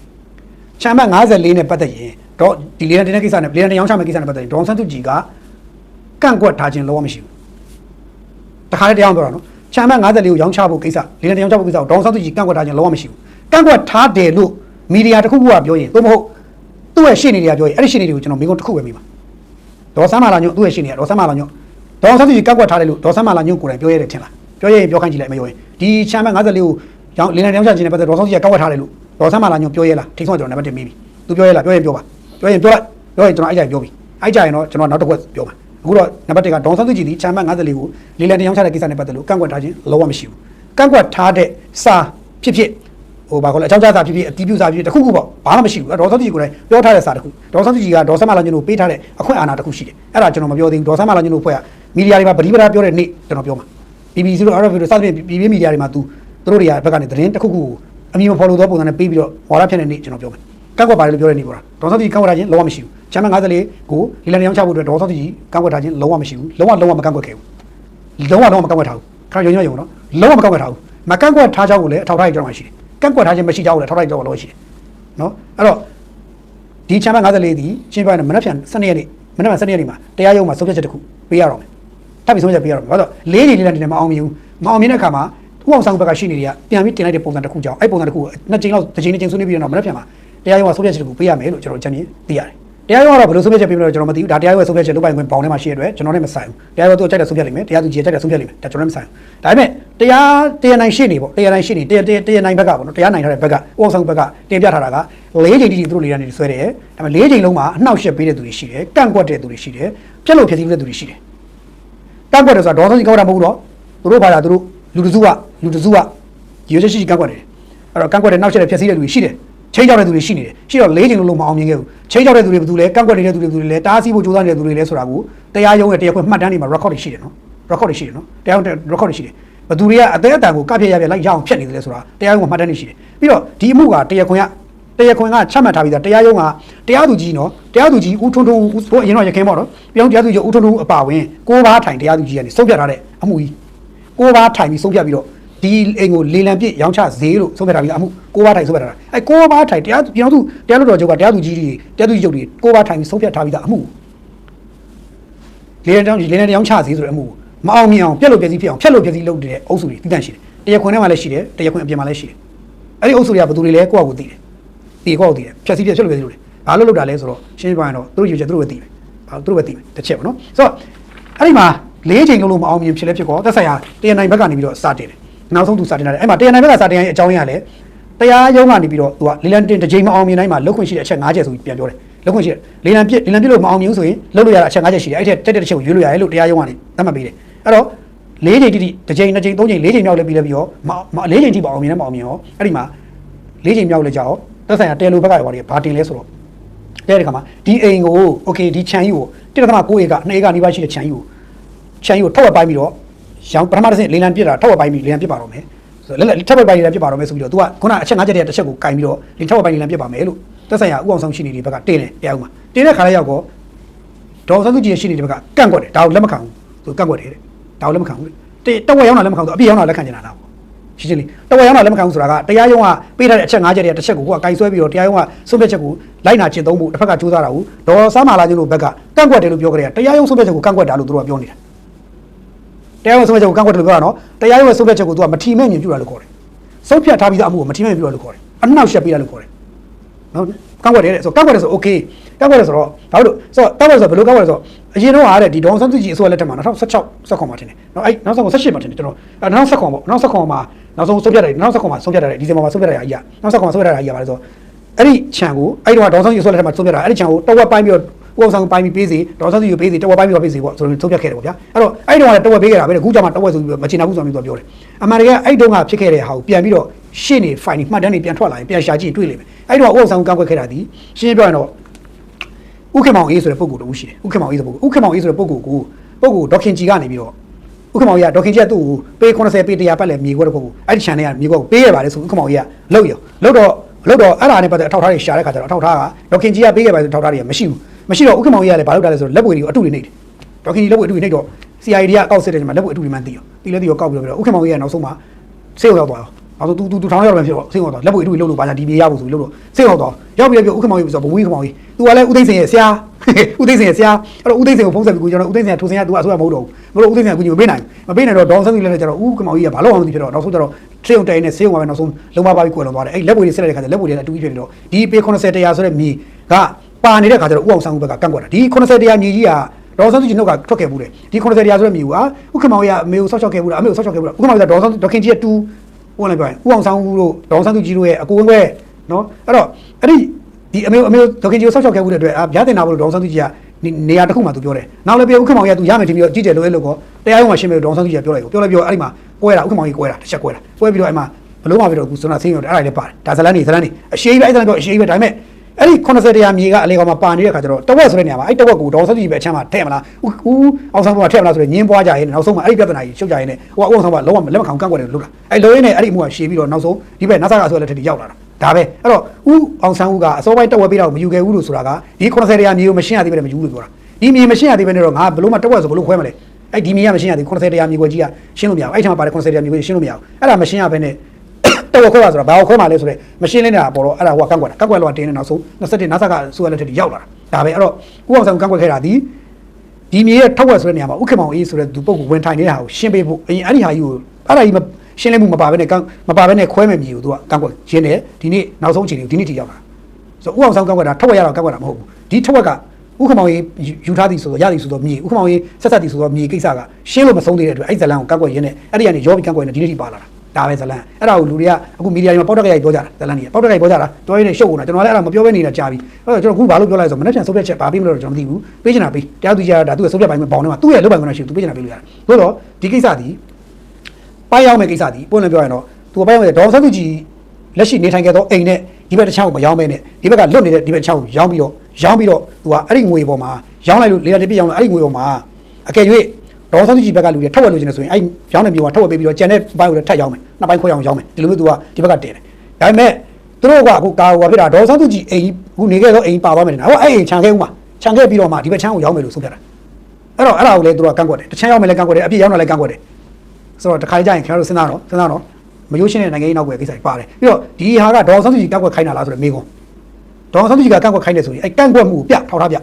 ချမ်းမ54နဲ့ပတ်သက်ရင်တော့ဒီလေလံတင်တဲ့ကိစ္စနဲ့လေလံတင်ရောင်းချမဲ့ကိစ္စနဲ့ပတ်သက်ရင်ဒေါ်ဆန်းစုကြည်ကကန့်ကွက်ထားခြင်းလောမရှိဘူးတခါတည်းတရားပြောတာနော်ချမ်းမ54ကိုရောင်းချဖို့ကိစ္စလေလံတင်ရောင်းချဖို့ကိစ္စကိုဒေါ်ဆန်းစုကြည်ကန့်ကွက်ထားခြင်းလောမရှိဘူးကန့်ကွက်ထားတယ်လို့မီဒီယာတစ်ခုခုကပြောရင်သို့မဟုတ် သူ့ရဲ့ရှင်းနေတွေကပြောရင်အဲ့ဒီရှင်းနေတွေကိုကျွန်တော်မေးခွန်းတစ်ခုပဲမေးပါဒေါ်ဆမ်းမာလာညို့သူ့ရဲ့ရှင်နေရဒေါ်ဆမ်းမာလာညို့ဒေါ်ဆမ်းသူကြီးကောက်ကွက်ထားတယ်လို့ဒေါ်ဆမ်းမာလာညို့ကိုယ်တိုင်ပြောရတယ်ထင်လားပြောရရင်ပြောခိုင်းကြည့်လိုက်မပြောရင်ဒီချမ်းမ54ကိုရောင်းလင်းလင်းတောင်းချခြင်းနဲ့ပတ်သက်ဒေါ်ဆမ်းသူကြီးကောက်ကွက်ထားတယ်လို့ဒေါ်ဆမ်းမာလာညို့ပြောရလားထိဆုံးကျွန်တော်နံပါတ်1မေးပြီသူပြောရလားပြောရင်ပြောပါပြောရင်ပြောလိုက်ပြောရင်ကျွန်တော်အဲ့ကြရင်ပြောပြီအဲ့ကြရင်တော့ကျွန်တော်နောက်တစ်ခွက်ပြောပါအခုတော့နံပါတ်1ကဒေါ်ဆမ်းသူကြီးဒီချမ်းမ54ကိုလင်းလင်းတောင်းချတဲ့ကိစ္စနဲ့ပတ်သက်လို့ကောက်ကွက်ထားခြင်းလုံးဝမရှိဘူးကောက်ကွက်ထားတဲ့စာဖြစ်ဖြစ် ဟိုဘာခေါ်လဲအကြောင်းကြားစာဖြစ်ဖြစ်အတီးပြူစာဖြစ်ဖြစ်တခုခုပေါ့ဘာမှမရှိဘူးဒေါ်ဆန်းစုကြည်ကိုယ်တိုင်ပြောထားတဲ့စာတခုဒေါ်ဆန်းစုကြည်ကဒေါ်ဆမ်းမလာညို့ကိုပေးထားတဲ့အခွင့်အာဏာတခုရှိတယ်အဲ့ဒါကျွန်တော်မပြောသေးဘူးဒေါ်ဆမ်းမလာညို့ကိုဖွဲ့ကမီဒီယာတွေမှာဗတိပဒါပြောတဲ့နေ့ကျွန်တော်ပြောမှာ BBC တို့ RFA တို့စသဖြင့်ပြည်ပြင်းမီဒီယာတွေမှာသူသူတို့တွေကဘက်ကနေသတင်းတစ်ခုခုကိုအမည်မဖော်လို့သောပုံစံနဲ့ပေးပြီးတော့ဝါရဖြန့်တဲ့နေ့ကျွန်တော်ပြောမယ်ကောက်ကွက်ပါတယ်လို့ပြောတဲ့နေ့ပေါ့လားဒေါ်ဆန်းစုကြည်ကောက်ကွက်ထားခြင်းလုံးဝမရှိဘူးချမ်းမ54ကိုလီလန်ရောင်းချဖို့အတွက်ဒေါ်ဆန်းစုကြည်ကောက်ကွက်ထားခြင်းလုံးဝမရှိဘူးလုံးဝလုံးဝမကောက်ကွက်ခဲ့ဘူးလုံးဝလုံးဝမကောက်ကွက်ထားဘူးခါရုံညရုံနော်လုံးဝမကောက်ကွက်ထားဘူးမကောက်ကွက်ထားကြောင်းကိုလည်းအထောက်ထားရကြောင်းရှိတယ် ကောက်ကွက်ထားခြင်းမရှိကြောင်းကိုလည်းအထောက်ထားရကြောင်းလည်းရှိတယ်နော်အဲ့တော့ဒီချမ်းမ54ဒီရှင်းပြရင်မနက်ဖြန်12ရက်နေ့မနက်ဖြန်12ရက်နေ့မှာတရားရုံးမှာဆုံးဖြတ်ချက်တစ်ခုပေးရတော့မယ်။ထပ်ပြီးဆုံးဖြတ်ပေးရတော့မယ်။ဘာလို့လဲလေးနေလေးနဲ့တင်နေမအောင်မြင်ဘူး။မအောင်မြင်တဲ့အခါမှာဥအောင်ဆောင်ဘက်ကရှိနေတွေကပြန်ပြီးတင်လိုက်တဲ့ပုံစံတစ်ခုကြောင့်အဲ့ပုံစံတစ်ခုကိုနှစ်ကြိမ်လောက်တစ်ကြိမ်တစ်ကြိမ်ဆွေးနွေးပြီးတော့မနက်ဖြန်မှာတရားရုံးကဆုံးဖြတ်ချက်တစ်ခုပေးရမယ်လို့ကျွန်တော်ကြံမြင်သိရတယ်။ တရားရုံးကတော့ဘယ်လိုဆုံးဖြတ်ချက်ပေးမလဲကျွန်တော်မသိဘူး။ဒါတရားရုံးရဲ့ဆုံးဖြတ်ချက်လုပ်ပိုင်ခွင့်ပေါင်းထဲမှာရှိရတဲ့အတွက်ကျွန်တော်လည်းမဆိုင်ဘူး။တရားရုံးသူ့ကြိုက်တဲ့ဆုံးဖြတ်လိမ့်မယ်။တရားသူကြီးကြိုက်တဲ့ဆုံးဖြတ်လိမ့်မယ်။ဒါကျွန်တော်လည်းမဆိုင်ဘူး။ဒါပေမဲ့တရားတရားနိုင်ရှိနေပေါ့တရားနိုင်ရှိနေတရားတရားနိုင်ဘက်ကပေါ့နော်တရားနိုင်ထားတဲ့ဘက်ကဥအောင်ဆောင်ဘက်ကတင်ပြထားတာက၄ချိန်တိတိသူတို့လေရနေဆွဲတယ်။ဒါပေမဲ့၄ချိန်လုံးမှာအနှောက်အယှက်ပေးတဲ့သူတွေရှိတယ်။ကန့်ကွက်တဲ့သူတွေရှိတယ်။ပြက်လို့ဖြစ်သေးတဲ့သူတွေရှိတယ်။ကန့်ကွက်တယ်ဆိုတာဒေါသကြီးကောက်တာမဟုတ်ဘူးတော့သူတို့ဘာသာသူတို့လူတစုကလူတစုကရေချက်ရှိရှိကန့်ကွက်တယ်။အဲ့တော့ကန့်ကွက်တဲ့နောက်ချက်တဲ့ဖြစ်စည်းတဲ့လူတွေရှိတယ်။ ချိန်ကြောက်တဲ့သူတွေရှိနေတယ်။ရှိတော့၄ချိန်လုံးလုံးမအောင်မြင်ခဲ့ဘူး။ချိန်ကြောက်တဲ့သူတွေဘယ်သူလဲကန့်ကွက်နေတဲ့သူတွေဘယ်သူလဲတားဆီးဖို့ကြိုးစားနေတဲ့သူတွေလဲဆိုတာကိုတရားရုံးရဲ့တရားခွင့်မှတ်တမ်းတွေမှာ record တွေရှိတယ်နော်။ record တွေရှိတယ်နော်။တရားရုံး record တွေရှိတယ်။ဘသူတွေကအသေးအတန်ကိုကပြည့်ရပြည့်လိုက်ရအောင်ဖြတ်နေတယ်လဲဆိုတာတရားရုံးကမှတ်တမ်းတွေရှိတယ်။ပြီးတော့ဒီအမှုကတရားခွင့်ကတရားခွင်ကချမှတ်ထားပြီးသားတရားရုံးကတရားသူကြီးနော်တရားသူကြီးဦးထွန်းထွန်းဦးဘို့အရင်တော့ရခင်ပေါ့နော်ပြောင်းတရားသူကြီးဦးထွန်းထွန်းဦးအပါဝင်ကိုးပါးထိုင်တရားသူကြီးကနေဆုံးဖြတ်ထားတဲ့အမှုကြီးကိုးပါးထိုင်ပြီးဆုံးဖြတ်ပြီးတော့ ဒီအိမ်ကိုလေလံပြစ်ရောင်းချဈေးလို့ဆုံးဖြတ်ထားပြီးသားအမှုကိုးပါးထိုင်ဆုံးဖြတ်ထားတာအဲကိုးပါးထိုင်တရားသူပြောင်းသူတရားလွှတ်တော်ချုပ်ကတရားသူကြီးတွေတရားသူကြီးချုပ်တွေကိုးပါးထိုင်ပြီးဆုံးဖြတ်ထားပြီးသားအမှုလေလံတောင်းလေလံရောင်းချဈေးဆိုတဲ့အမှုမအောင်မြင်အောင်ပြက်လို့ပြက်စီးဖြစ်အောင်ဖြက်လို့ပြက်စီးလုပ်တဲ့အုပ်စုတွေတည်တံ့ရှိတယ်တရားခွင်ထဲမှာလည်းရှိတယ်တရားခွင်အပြင်မှာလည်းရှိတယ်အဲ့ဒီအုပ်စုတွေကဘယ်သူတွေလဲကိုယ့်အကူသိတယ်တီကောက်တည်တယ်ဖြက်စီးပြက်ဖြက်လို့ပဲလို့လေဘာလို့လောက်တာလဲဆိုတော့ရှင်းပြရင်တော့သူတို့ယူချက်သူတို့ပဲတည်တယ်ဘာသူတို့ပဲတည်တယ်တစ်ချက်ပေါ့နော်ဆိုတော့အဲ့ဒီမှာလေးချိန်လုံးလုံးမအောင်မြင်ဖြစ်လဲဖြစ်ကောသက်ဆိုင်ရာတရားနိုင်ဘက်ကနေပြီးတော့စတင်တယ် နောက်ဆုံးသူစာတင်လာတယ်အဲ့မှာတရားနိုင်ဘက်ကစာတင်ရရင်အကြောင်းရင်းကလည်းတရားရုံးကနေပြီးတော့သူကလေလံတင်တစ်ချိန်မအောင်မြင်တိုင်းမှာလုတ်ခွင့်ရှိတဲ့အချက်၅ချက်ဆိုပြီးပြန်ပြောတယ်လုတ်ခွင့်ရှိတယ်လေလံပြစ်လေလံပြစ်လို့မအောင်မြင်ဆိုရင်လုတ်လို့ရတာအချက်၅ချက်ရှိတယ်အဲ့ထက်တက်တဲ့တစ်ချက်ကိုရွေးလို့ရတယ်လို့တရားရုံးကနေသတ်မှတ်ပေးတယ်အဲ့တော့၄ချိန်တိတိတစ်ချိန်နှစ်ချိန်သုံးချိန်၄ချိန်မြောက်လည်းပြီးလည်းပြီးရော၄ချိန်တိမအောင်မြင်လည်းမအောင်မြင်ရောအဲ့ဒီမှာ၄ချိန်မြောက်လည်းကြောက်သက်ဆိုင်ရာတယ်လိုဘက်ကရောဘာတင်လဲဆိုတော့တဲ့ခါမှာဒီအိမ်ကို okay ဒီခြံကြီးကို1.9အေက2အေကနီးပါးရှိတဲ့ခြံကြီးကိုခြံကြီးကိုထောက်ပပိုင်းပြီးတော့ ရောင်းပထမတစ်ဆင့်လေလံပြစ်တာထောက်ဝက်ပိုင်းပြီးလေလံပြစ်ပါတော့မယ်ဆိုတော့လက်လက်ထောက်ဝက်ပိုင်းလေလံပြစ်ပါတော့မယ်ဆိုပြီးတော့ तू ကခုနအချက်၅ချက်တည်းတစ်ချက်ကိုကင်ပြီးတော့လေထောက်ဝက်ပိုင်းလေလံပြစ်ပါမယ်လို့သက်ဆိုင်ရာဥအောင်ဆောင်ရှိနေတဲ့ဘက်ကတင်းတယ်တရားဥမှာတင်းတဲ့ခါလေးရောက်တော့ဒေါ်စန်းစုကြည်ရှိနေတဲ့ဘက်ကကန့်ကွက်တယ်ဒါကိုလက်မခံဘူးသူကန့်ကွက်တယ်တဲ့ဒါကိုလက်မခံဘူးတဲ့တဝက်ရောက်တာလက်မခံဘူးအပြည့်ရောက်တာလက်ခံနေတာလားပေါ့ရှင်းရှင်းလေးတော်ရအောင်လက်မခံဘူးဆိုတာကတရားရုံးကပေးထားတဲ့အချက်၅ချက်တည်းတစ်ချက်ကိုကိုကကင်ဆွဲပြီးတော့တရားရုံးကဆုံးဖြတ်ချက်ကိုလိုက်နာကျင့်သုံးဖို့တစ်ဖက်ကကြိုးစားတာကိုဒေါ်စားမာလာချင်းတို့ဘက်ကကန့်ကွက်တယ်လို့ပြောကြတယ်တရားရုံးဆုံးဖြတ်ချက်ကိုကန့်ကွက်တာလို့သူတို့ကပြောနေတာ တရားရုံးဆုံးဖြတ်ချက်ကိုကန့်ကွက်တယ်လို့ပြောတာနော်တရားရုံးရဲ့ဆုံးဖြတ်ချက်ကိုသူကမထီမဲ့မြင်ပြတာလို့ခေါ်တယ်ဆုံးဖြတ်ထားပြီးသားအမှုကိုမထီမဲ့မြင်ပြတာလို့ခေါ်တယ်အနှောက်ယှက်ပေးတာလို့ခေါ်တယ်နော်ကန့်ကွက်တယ်ဆိုကန့်ကွက်တယ်ဆို okay ကန့်ကွက်တယ်ဆိုတော့ဘာလို့ဆိုတော့ကန့်ကွက်တယ်ဆိုဘယ်လိုကန့်ကွက်လဲဆိုတော့အရင်တော့ဟာတဲ့ဒီဒေါန်ဆန်းစုကြည်အစိုးရလက်ထက်မှာ2016 16မှာထင်တယ်နော်အဲ့နောက်ဆုံး18မှာထင်တယ်ကျွန်တော်2016ပေါ့2016မှာနောက်ဆုံးဆုံးဖြတ်တယ်2016မှာဆုံးဖြတ်တယ်ဒီဇင်ဘာမှာဆုံးဖြတ်တယ်အကြီးက2016မှာဆုံးဖြတ်တယ်အကြီးကပါလဲဆိုတော့အဲ့ဒီခြံကိုအဲ့ဒီတော့ဒေါန်ဆန်းစုကြည်အစိုးရလက်ထက်မှာဆုံးဖြတ်တာအဲ့ဒီခြံကိုတဝက်ပိုင်းပြီးတော့ ဥအောင်ဆောင်ပိုင်းပြီးပေးစီဒေါန်ဆောင်ကြီးကိုပေးစီတဝက်ပိုင်းပြီးတော့ပေးစီပေါ့ဆိုတော့ဆုံးဖြတ်ခဲ့တယ်ပေါ့ဗျာအဲ့တော့အဲ့ဒီတော့လည်းတဝက်ပေးခဲ့တာပဲခုကျမှတဝက်ဆိုပြီးမချင်ဘူးဆိုပြီးတော့ပြောတယ်အမှန်တကယ်အဲ့ဒီတော့ကဖြစ်ခဲ့တဲ့ဟာကိုပြန်ပြီးတော့ရှင်းနေ file မှတ်တမ်းတွေပြန်ထွက်လာရင်ပြန်ရှာကြည့်တွေ့လိမ့်မယ်အဲ့ဒီတော့ဥအောင်ဆောင်ကန့်ကွက်ခဲ့တာဒီရှင်းပြရင်တော့ဥက္ကမောင်အေးဆိုတဲ့ပုံကိုတူရှိတယ်ဥက္ကမောင်အေးဆိုပုံကိုဥက္ကမောင်အေးဆိုတဲ့ပုံကိုကိုပုံကိုဒေါခင်ကြီးကနေပြီးတော့ဥက္ကမောင်ကြီးကဒေါခင်ကြီးကသူ့ကိုပေး80ပေး100ပတ်လဲမြေခွက်တော့ပုံကိုအဲ့ဒီ channel ကမြေခွက်ကိုပေးရပါလေဆိုဥက္ကမောင်ကြီးကလှုပ်ရလှုပ်တော့လှုပ်တော့အဲ့ဒါနဲ့ပတ်သက်အထောက်ထားတွေရှာတဲ့ခါကျတော့အထောက်ထားကဒေါခင်ကြီးကပေးရပါလေဆိုအထောက်ထားတွေကမရှိဘူး မရှိတော့ဥက္ကမောင်ကြီးကလည်းဘာလုပ်တာလဲဆိုတော့လက်ပွေတွေကိုအတုတွေနှိပ်တယ်ဒေါခင်ကြီးလက်ပွေအတုတွေနှိပ်တော့ CIA တွေကအကောက်ဆက်တဲ့ချိန်မှာလက်ပွေအတုတွေမှန်းသိရောသိလဲသိရောကောက်ပြီးတော့ဥက္ကမောင်ကြီးကနောက်ဆုံးမှာဆေးရောက်သွားတော့အဲ့တော့သူသူထောင်ရောက်မှဖြစ်တော့စိတ်ဟောတော့လက်ပွေအတူလှုပ်လို့ပါညာဒီပြေရဖို့ဆိုပြီးလှုပ်တော့စိတ်ဟောတော့ရောက်ပြီးတော့ဥက္ကမောင်ကြီးဆိုတော့ဘဝင်းခမောင်ကြီး तू ကလည်းဥသိမ့်စင်ရဲ့ဆရာဥသိမ့်စင်ရဲ့ဆရာအဲ့တော့ဥသိမ့်စင်ကိုဖုန်းဆက်ပြီးကိုကျွန်တော်ဥသိမ့်စင်ကထိုးစင်က तू အဆိုးရမဟုတ်တော့ဘူးမလို့ဥသိမ့်စင်ကကိုကြီးမပေးနိုင်မပေးနိုင်တော့ဒေါန်ဆန်းကြီးလည်းကျတော့ဥက္ကမောင်ကြီးကဘာလို့အောင်သိဖြစ်တော့နောက်ဆုံးကျတော့စိတ်ုံတိုင်နဲ့စိတ်ုံမှာပဲနောက်ဆုံးလုံမပါပြီးကွယ်လွန်သွားတယ်အဲ့လက်ပွေတွေဆက်လိုက်တဲ့ခါကျလက်ပွေတွေကတူကြီးဖြစ်နေတော့ဒီပေ80 100ဆိုတဲ့မြေက ပါနေတဲ့ခါကျတော့ဥအောင်ဆန်းဦးဘက်ကကန့်ကွက်တာဒီ80တရားမြေကြီးကဒေါန်ဆန်းစုကြည်နှုတ်ကထွက်ခဲ့ဘူးတယ်ဒီ80တရားဆိုတဲ့မြေကဥက္ကမောင်ကြီးကအမေကိုဆောက်ရှောက်ခဲ့ဘူးလားအမေကိုဆောက်ရှောက်ခဲ့ဘူးလားဥက္ကမောင်ကြီးကဒေါန်ဆန်းဒေါခင်ကြီးကတူဟိုလည်းပြောရင်ဥအောင်ဆန်းဦးတို့ဒေါန်ဆန်းစုကြည်တို့ရဲ့အကိုဝင်းခွဲနော်အဲ့တော့အဲ့ဒီဒီအမေအမေဒေါခင်ကြီးကိုဆောက်ရှောက်ခဲ့ဘူးတဲ့အတွက်အာဗျာတင်နာဘလို့ဒေါန်ဆန်းစုကြည်ကနေရာတစ်ခုမှသူပြောတယ်နောက်လည်းပြောဥက္ကမောင်ကြီးကသူရမယ်ထင်ပြီးတော့ကြည့်တယ်လို့အဲ့လိုကောတရားရုံးမှာရှင်းပြီးဒေါန်ဆန်းစုကြည်ကပြောလိုက်ကိုပြောလိုက်ပြောအဲ့ဒီမှာကွဲတာဥက္ကမောင်ကြီးကွဲတာတစ်ချက်ကွဲတာကွဲပြီးတော့အဲ့မှာဘလို့မှပြီးတော့ခုစနာဆင်းရတယ်အဲ့ဒါလည်းပါတယ်ဒါဇလန်းနေဇလန်းနေအရှိကြီးပဲအဲ့ဒါလည်းပြောအရှိကြီးပဲဒါပေမဲ့ အဲ့ဒီ80တရားမြေကအလေကောင်မှာပါနေတဲ့ခါကျတော့တဝက်ဆိုတဲ့နေရာမှာအဲ့တဝက်ကိုဒေါန်ဆန်းစုကြည်ပဲအချမ်းမှာထည့်မလားဦးဦးအောင်ဆန်းဘုရားထည့်မလားဆိုတော့ညင်းပွားကြရင်နောက်ဆုံးမှာအဲ့ဒီပြဿနာကြီးရှုပ်ကြရင်လည်းဟိုကဦးအောင်ဆန်းဘုရားလုံးဝလက်မခံကန့်ကွက်တယ်လို့လားအဲ့လိုရင်းနဲ့အဲ့ဒီအမှုကရှည်ပြီးတော့နောက်ဆုံးဒီဘက်နတ်ဆာကဆိုလည်းထပ်ရောက်လာတာဒါပဲအဲ့တော့ဦးအောင်ဆန်းဦးကအစောပိုင်းတက်ဝက်ပေးတော့မယူခဲ့ဘူးလို့ဆိုတာကဒီ80တရားမြေကိုမရှင်းရသေးပဲမယူလို့ပြောတာဒီမြေမရှင်းရသေးပဲနဲ့တော့ငါဘလို့မှတက်ဝက်ဆိုဘလို့ခွဲမလဲအဲ့ဒီမြေကမရှင်းရသေး80တရားမြေကိုကြီးကရှင်းလို့မရဘူးအဲ့ထမှာပါတယ်80တရားမြေကိုရှင်းလို့မရဘူးအဲ့ဒါမရှင်းရဘဲနဲ့ တော့ခွဲပါဆိုတာဘာကိုခွဲမှာလဲဆိုတော့မရှင်းလင်းနေတာပေါ်တော့အဲ့ဒါဟိုကကန့်ကွက်တာကန့်ကွက်လို့တင်းနေနောက်ဆုံး27နာဆာကဆိုရလက်ထက်ရောက်လာတာဒါပဲအဲ့တော့ဥအောင်ဆောင်ကန့်ကွက်ခဲ့တာဒီဒီမြေရဲ့ထောက်ဝက်ဆိုတဲ့နေရာမှာဥက္ကမောင်အေးဆိုတဲ့သူပုဂ္ဂိုလ်ဝင်ထိုင်နေတာကိုရှင်းပေးဖို့အရင်အဲ့ဒီဟာကြီးကိုအဲ့ဒါကြီးမရှင်းလင်းမှုမပါဘဲနဲ့မပါဘဲနဲ့ခွဲမဲ့မြေကိုသူကကန့်ကွက်ရင်းတယ်ဒီနေ့နောက်ဆုံးအချိန်ကိုဒီနေ့ထိရောက်လာဆိုဥအောင်ဆောင်ကန့်ကွက်တာထောက်ဝက်ရတော့ကန့်ကွက်တာမဟုတ်ဘူးဒီထောက်ဝက်ကဥက္ကမောင်ရေးယူထားသည်ဆိုတော့ရသည်ဆိုတော့မြေဥက္ကမောင်ရေးဆက်ဆက်သည်ဆိုတော့မြေကိစ္စကရှင်းလို့မဆုံးသေးတဲ့အတွက်အဲ့ဇလန်ကိုကန့်ကွက်ရင်းနဲ့အဲ့ဒီကနေရောပြီးကန့်ကွက်နေဒီနေ့ထိပါလာတာ ဒါပဲဇလန်အဲ့ဒါကိုလူတွေကအခုမီဒီယာတွေမှာပေါက်တက်ကြိုက်ပြောကြတာဇလန်ကြီးပေါက်တက်ကြိုက်ပြောကြတာတွဲရင်းနဲ့ရှုပ်ကုန်တာကျွန်တော်လည်းအဲ့ဒါမပြောဘဲနေတာကြာပြီအဲ့တော့ကျွန်တော်ခုဘာလို့ပြောလိုက်ဆိုမနေ့ကဆုတ်ပြက်ချက်ဘာပြီးမလို့ကျွန်တော်မသိဘူးပေးချင်တာပေးတရားသူကြီးကဒါသူ့ရဲ့ဆုတ်ပြက်ပိုင်းမှာပေါင်းနေမှာသူ့ရဲ့လုပ်ပိုင်ခွင့်ရှိသူပေးချင်တာပေးလို့ရတယ်သို့တော့ဒီကိစ္စဒီပိုင်းရောက်မဲ့ကိစ္စဒီပုံလည်းပြောရင်တော့သူပိုင်းရောက်တဲ့ဒေါ်ဆန်းသူကြီးလက်ရှိနေထိုင်ခဲ့သောအိမ်နဲ့ဒီဘက်တစ်ချောင်းကိုမရောင်းမဲနဲ့ဒီဘက်ကလွတ်နေတဲ့ဒီဘက်တစ်ချောင်းကိုရောင်းပြီးတော့ရောင်းပြီးတော့သူကအဲ့ဒီငွေပေါ်မှာရောင်းလိုက်လို့လေယာဉ်တစ်ပြည့်ရောင်းလို့အဲ့ဒီငွေပေါ်မှာအကယ်၍ ဒေါ်ဆန်းစုကြည်ဘက်ကလူတွေထက်ဝက်လို့ခြင်းနဲ့ဆိုရင်အဲ့ရောင်းတဲ့မျိုးကထက်ဝက်ပေးပြီးတော့ကျန်တဲ့ဘိုင်းကိုလည်းထက်ရောင်းမယ်နှစ်ပိုင်းခွဲအောင်ရောင်းမယ်ဒီလိုမျိုးသူကဒီဘက်ကတင်တယ်ဒါပေမဲ့သူတို့ကအခုကာဟိုဖြစ်တာဒေါ်ဆန်းစုကြည်အိမ်အခုနေခဲ့တော့အိမ်ပါသွားမယ်နော်ဟိုအဲ့အိမ်ခြံခဲ့ဦးမှာခြံခဲ့ပြီးတော့မှဒီဘက်ချမ်းကိုရောင်းမယ်လို့ဆိုပြတာအဲ့တော့အဲ့ဒါကိုလည်းသူတို့ကကန့်ကွက်တယ်တစ်ချမ်းရောင်းမယ်လည်းကန့်ကွက်တယ်အပြည့်ရောင်းတယ်လည်းကန့်ကွက်တယ်ဆိုတော့တစ်ခါကြရင်ခင်ဗျားတို့စဉ်းစားတော့စဉ်းစားတော့မရိုးရှင်းတဲ့နိုင်ငံရေးနောက်ွယ်ကိစ္စတွေပါတယ်ပြီးတော့ဒီဟာကဒေါ်ဆန်းစုကြည်ကန့်ကွက်ခိုင်းတာလားဆိုတော့မေးခွန်းဒေါ်ဆန်းစုကြည်ကကန့်ကွက်ခိုင်းတယ်ဆိုရင်အဲ့ကန့်ကွက်မှုကိုပြထောက်ထားပြ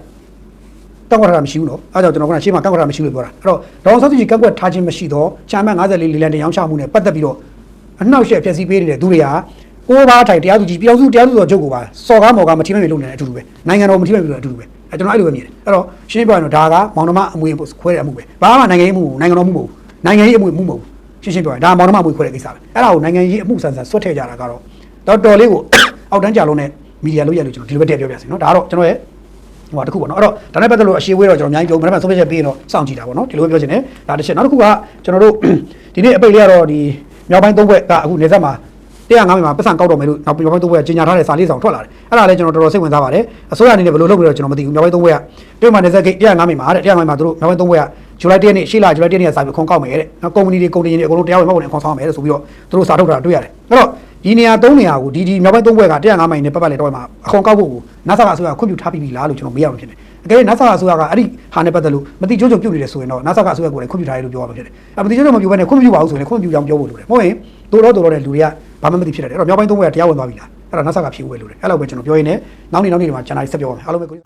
ကန့်ကွက်ထားတာမရှိဘူးနော်အဲဒါကြောင့်ကျွန်တော်ကရှေ့မှာကန့်ကွက်ထားတာမရှိဘူးလို့ပြောတာအဲ့တော့ဒေါအောင်ဆန်းစုကြည်ကန့်ကွက်ထားခြင်းမရှိတော့ချမ်းမ54လေးလီလန်တရောင်းချမှုနဲ့ပတ်သက်ပြီးတော့အနှောက်အယှက်ဖျက်ဆီးပေးနေတဲ့သူတွေကကိုးပါးထိုင်တရားသူကြီးပြောင်စုတရားသူတော်ချုပ်ကိုပါစော်ကားမော်ကားမထိမ့်မိလုပ်နေတဲ့အတူတူပဲနိုင်ငံတော်မထိမ့်မိလို့အတူတူပဲအဲကျွန်တော်အဲ့လိုပဲမြင်တယ်အဲ့တော့ရှင်းပြရရင်တော့ဒါကမောင်နှမအမွေခွဲတဲ့အမှုပဲဘာမှနိုင်ငံရေးမှုနိုင်ငံတော်မှုမဟုတ်ဘူးနိုင်ငံရေးအမှုမှုမဟုတ်ဘူးရှင်းရှင်းပြောရင်ဒါမောင်နှမအမွေခွဲတဲ့ကိစ္စပဲအဲ့ဒါကိုနိုင်ငံရေးအမှုဆန်ဆန်ဆွတ်ထည့်ကြတာကတော့တော်တော်လေးကိုအောက်တန်းကြလုံးနဲ့မီဒီယာလို့ရလို့ကျွန်တော်ဒီလိုပဲတည့်ပြောပြစီနော်ဒါကတော့ကျွန်တော်ရဲ့ ဟိုတခုပေါ့နော်အဲ့တော့ဒါနဲ့ပတ်သက်လို့အရှိဝေးတော့ကျွန်တော်အများကြီးပြောမနေ့ကဆုံးဖြတ်ချက်ပေးရင်တော့စောင့်ကြည့်တာပေါ့နော်ဒီလိုပဲပြောချင်တယ်ဒါတစ်ချက်နောက်တစ်ခုကကျွန်တော်တို့ဒီနေ့အပိတ်လေးကတော့ဒီမြောက်ပိုင်းသုံးဘက်ကအခုနေဆက်မှာ105မိနစ်မှာပတ်စံကောက်တော့မယ်လို့နောက်မြောက်ပိုင်းသုံးဘက်ကကြီးညာထားတဲ့စာလေးဆောင်ထွက်လာတယ်အဲ့ဒါလည်းကျွန်တော်တော်တော်စိတ်ဝင်စားပါတယ်အစိုးရအနေနဲ့ဘယ်လိုလုပ်ပြီးတော့ကျွန်တော်မသိဘူးမြောက်ပိုင်းသုံးဘက်ကတွေ့မှာနေဆက်ကိတ်105မိနစ်မှာတဲ့105မိနစ်မှာသူတို့မြောက်ပိုင်းသုံးဘက်က ဇူလိုင်1ရက်နေ့ရှေ့လဇူလိုင်1ရက်နေ့ကစာပြီးခွန်ကောက်မယ်တဲ့နောက်ကုမ္ပဏီတွေကုမ္ပဏီတွေအကုန်လုံးတရားဝင်မှတ်ဝင်ခွန်ဆောင်မယ်တဲ့ဆိုပြီးတော့သူတို့စာထုတ်တာတွေ့ရတယ်အဲ့တော့ဒီနေရာ၃နေရာကိုဒီဒီမြောက်ပိုင်းသုံးဘက်က105မိုင်နဲ့ပတ်ပတ်လေတော့မှာအခွန်ကောက်ဖို့ကို NASA ကအစိုးရခွင့်ပြုထားပြီးပြီလားလို့ကျွန်တော်မေးရမှာဖြစ်တယ်အကယ်၍ NASA အစိုးရကအဲ့ဒီဟာနဲ့ပတ်သက်လို့မတိကျကျပြုတ်နေတယ်ဆိုရင်တော့ NASA ကအစိုးရကိုလည်းခွင့်ပြုထားတယ်လို့ပြောရမှာဖြစ်တယ်။အမတိကျကျမပြုဘဲနဲ့ခွင့်ပြုပါဘူးဆိုရင်ခွင့်ပြုကြောင်းပြောဖို့လိုတယ်။မဟုတ်ရင်တို့တော့တို့တော့တဲ့လူတွေကဘာမှမသိဖြစ်တယ်။အဲ့တော့မြောက်ပိုင်းသုံးဘက်ကတရားဝင်သွားပြီလား။အဲ့တော့ NASA ကဖြေဖို့ပဲလိုတယ်။အဲ့လိုပဲကျွန်တော်ပြောရင်းနဲ့နောက်နေ့နောက်နေ့ဒီမှာဂျန်နာရီဆက်ပြောပါမယ်။အားလုံးပဲကို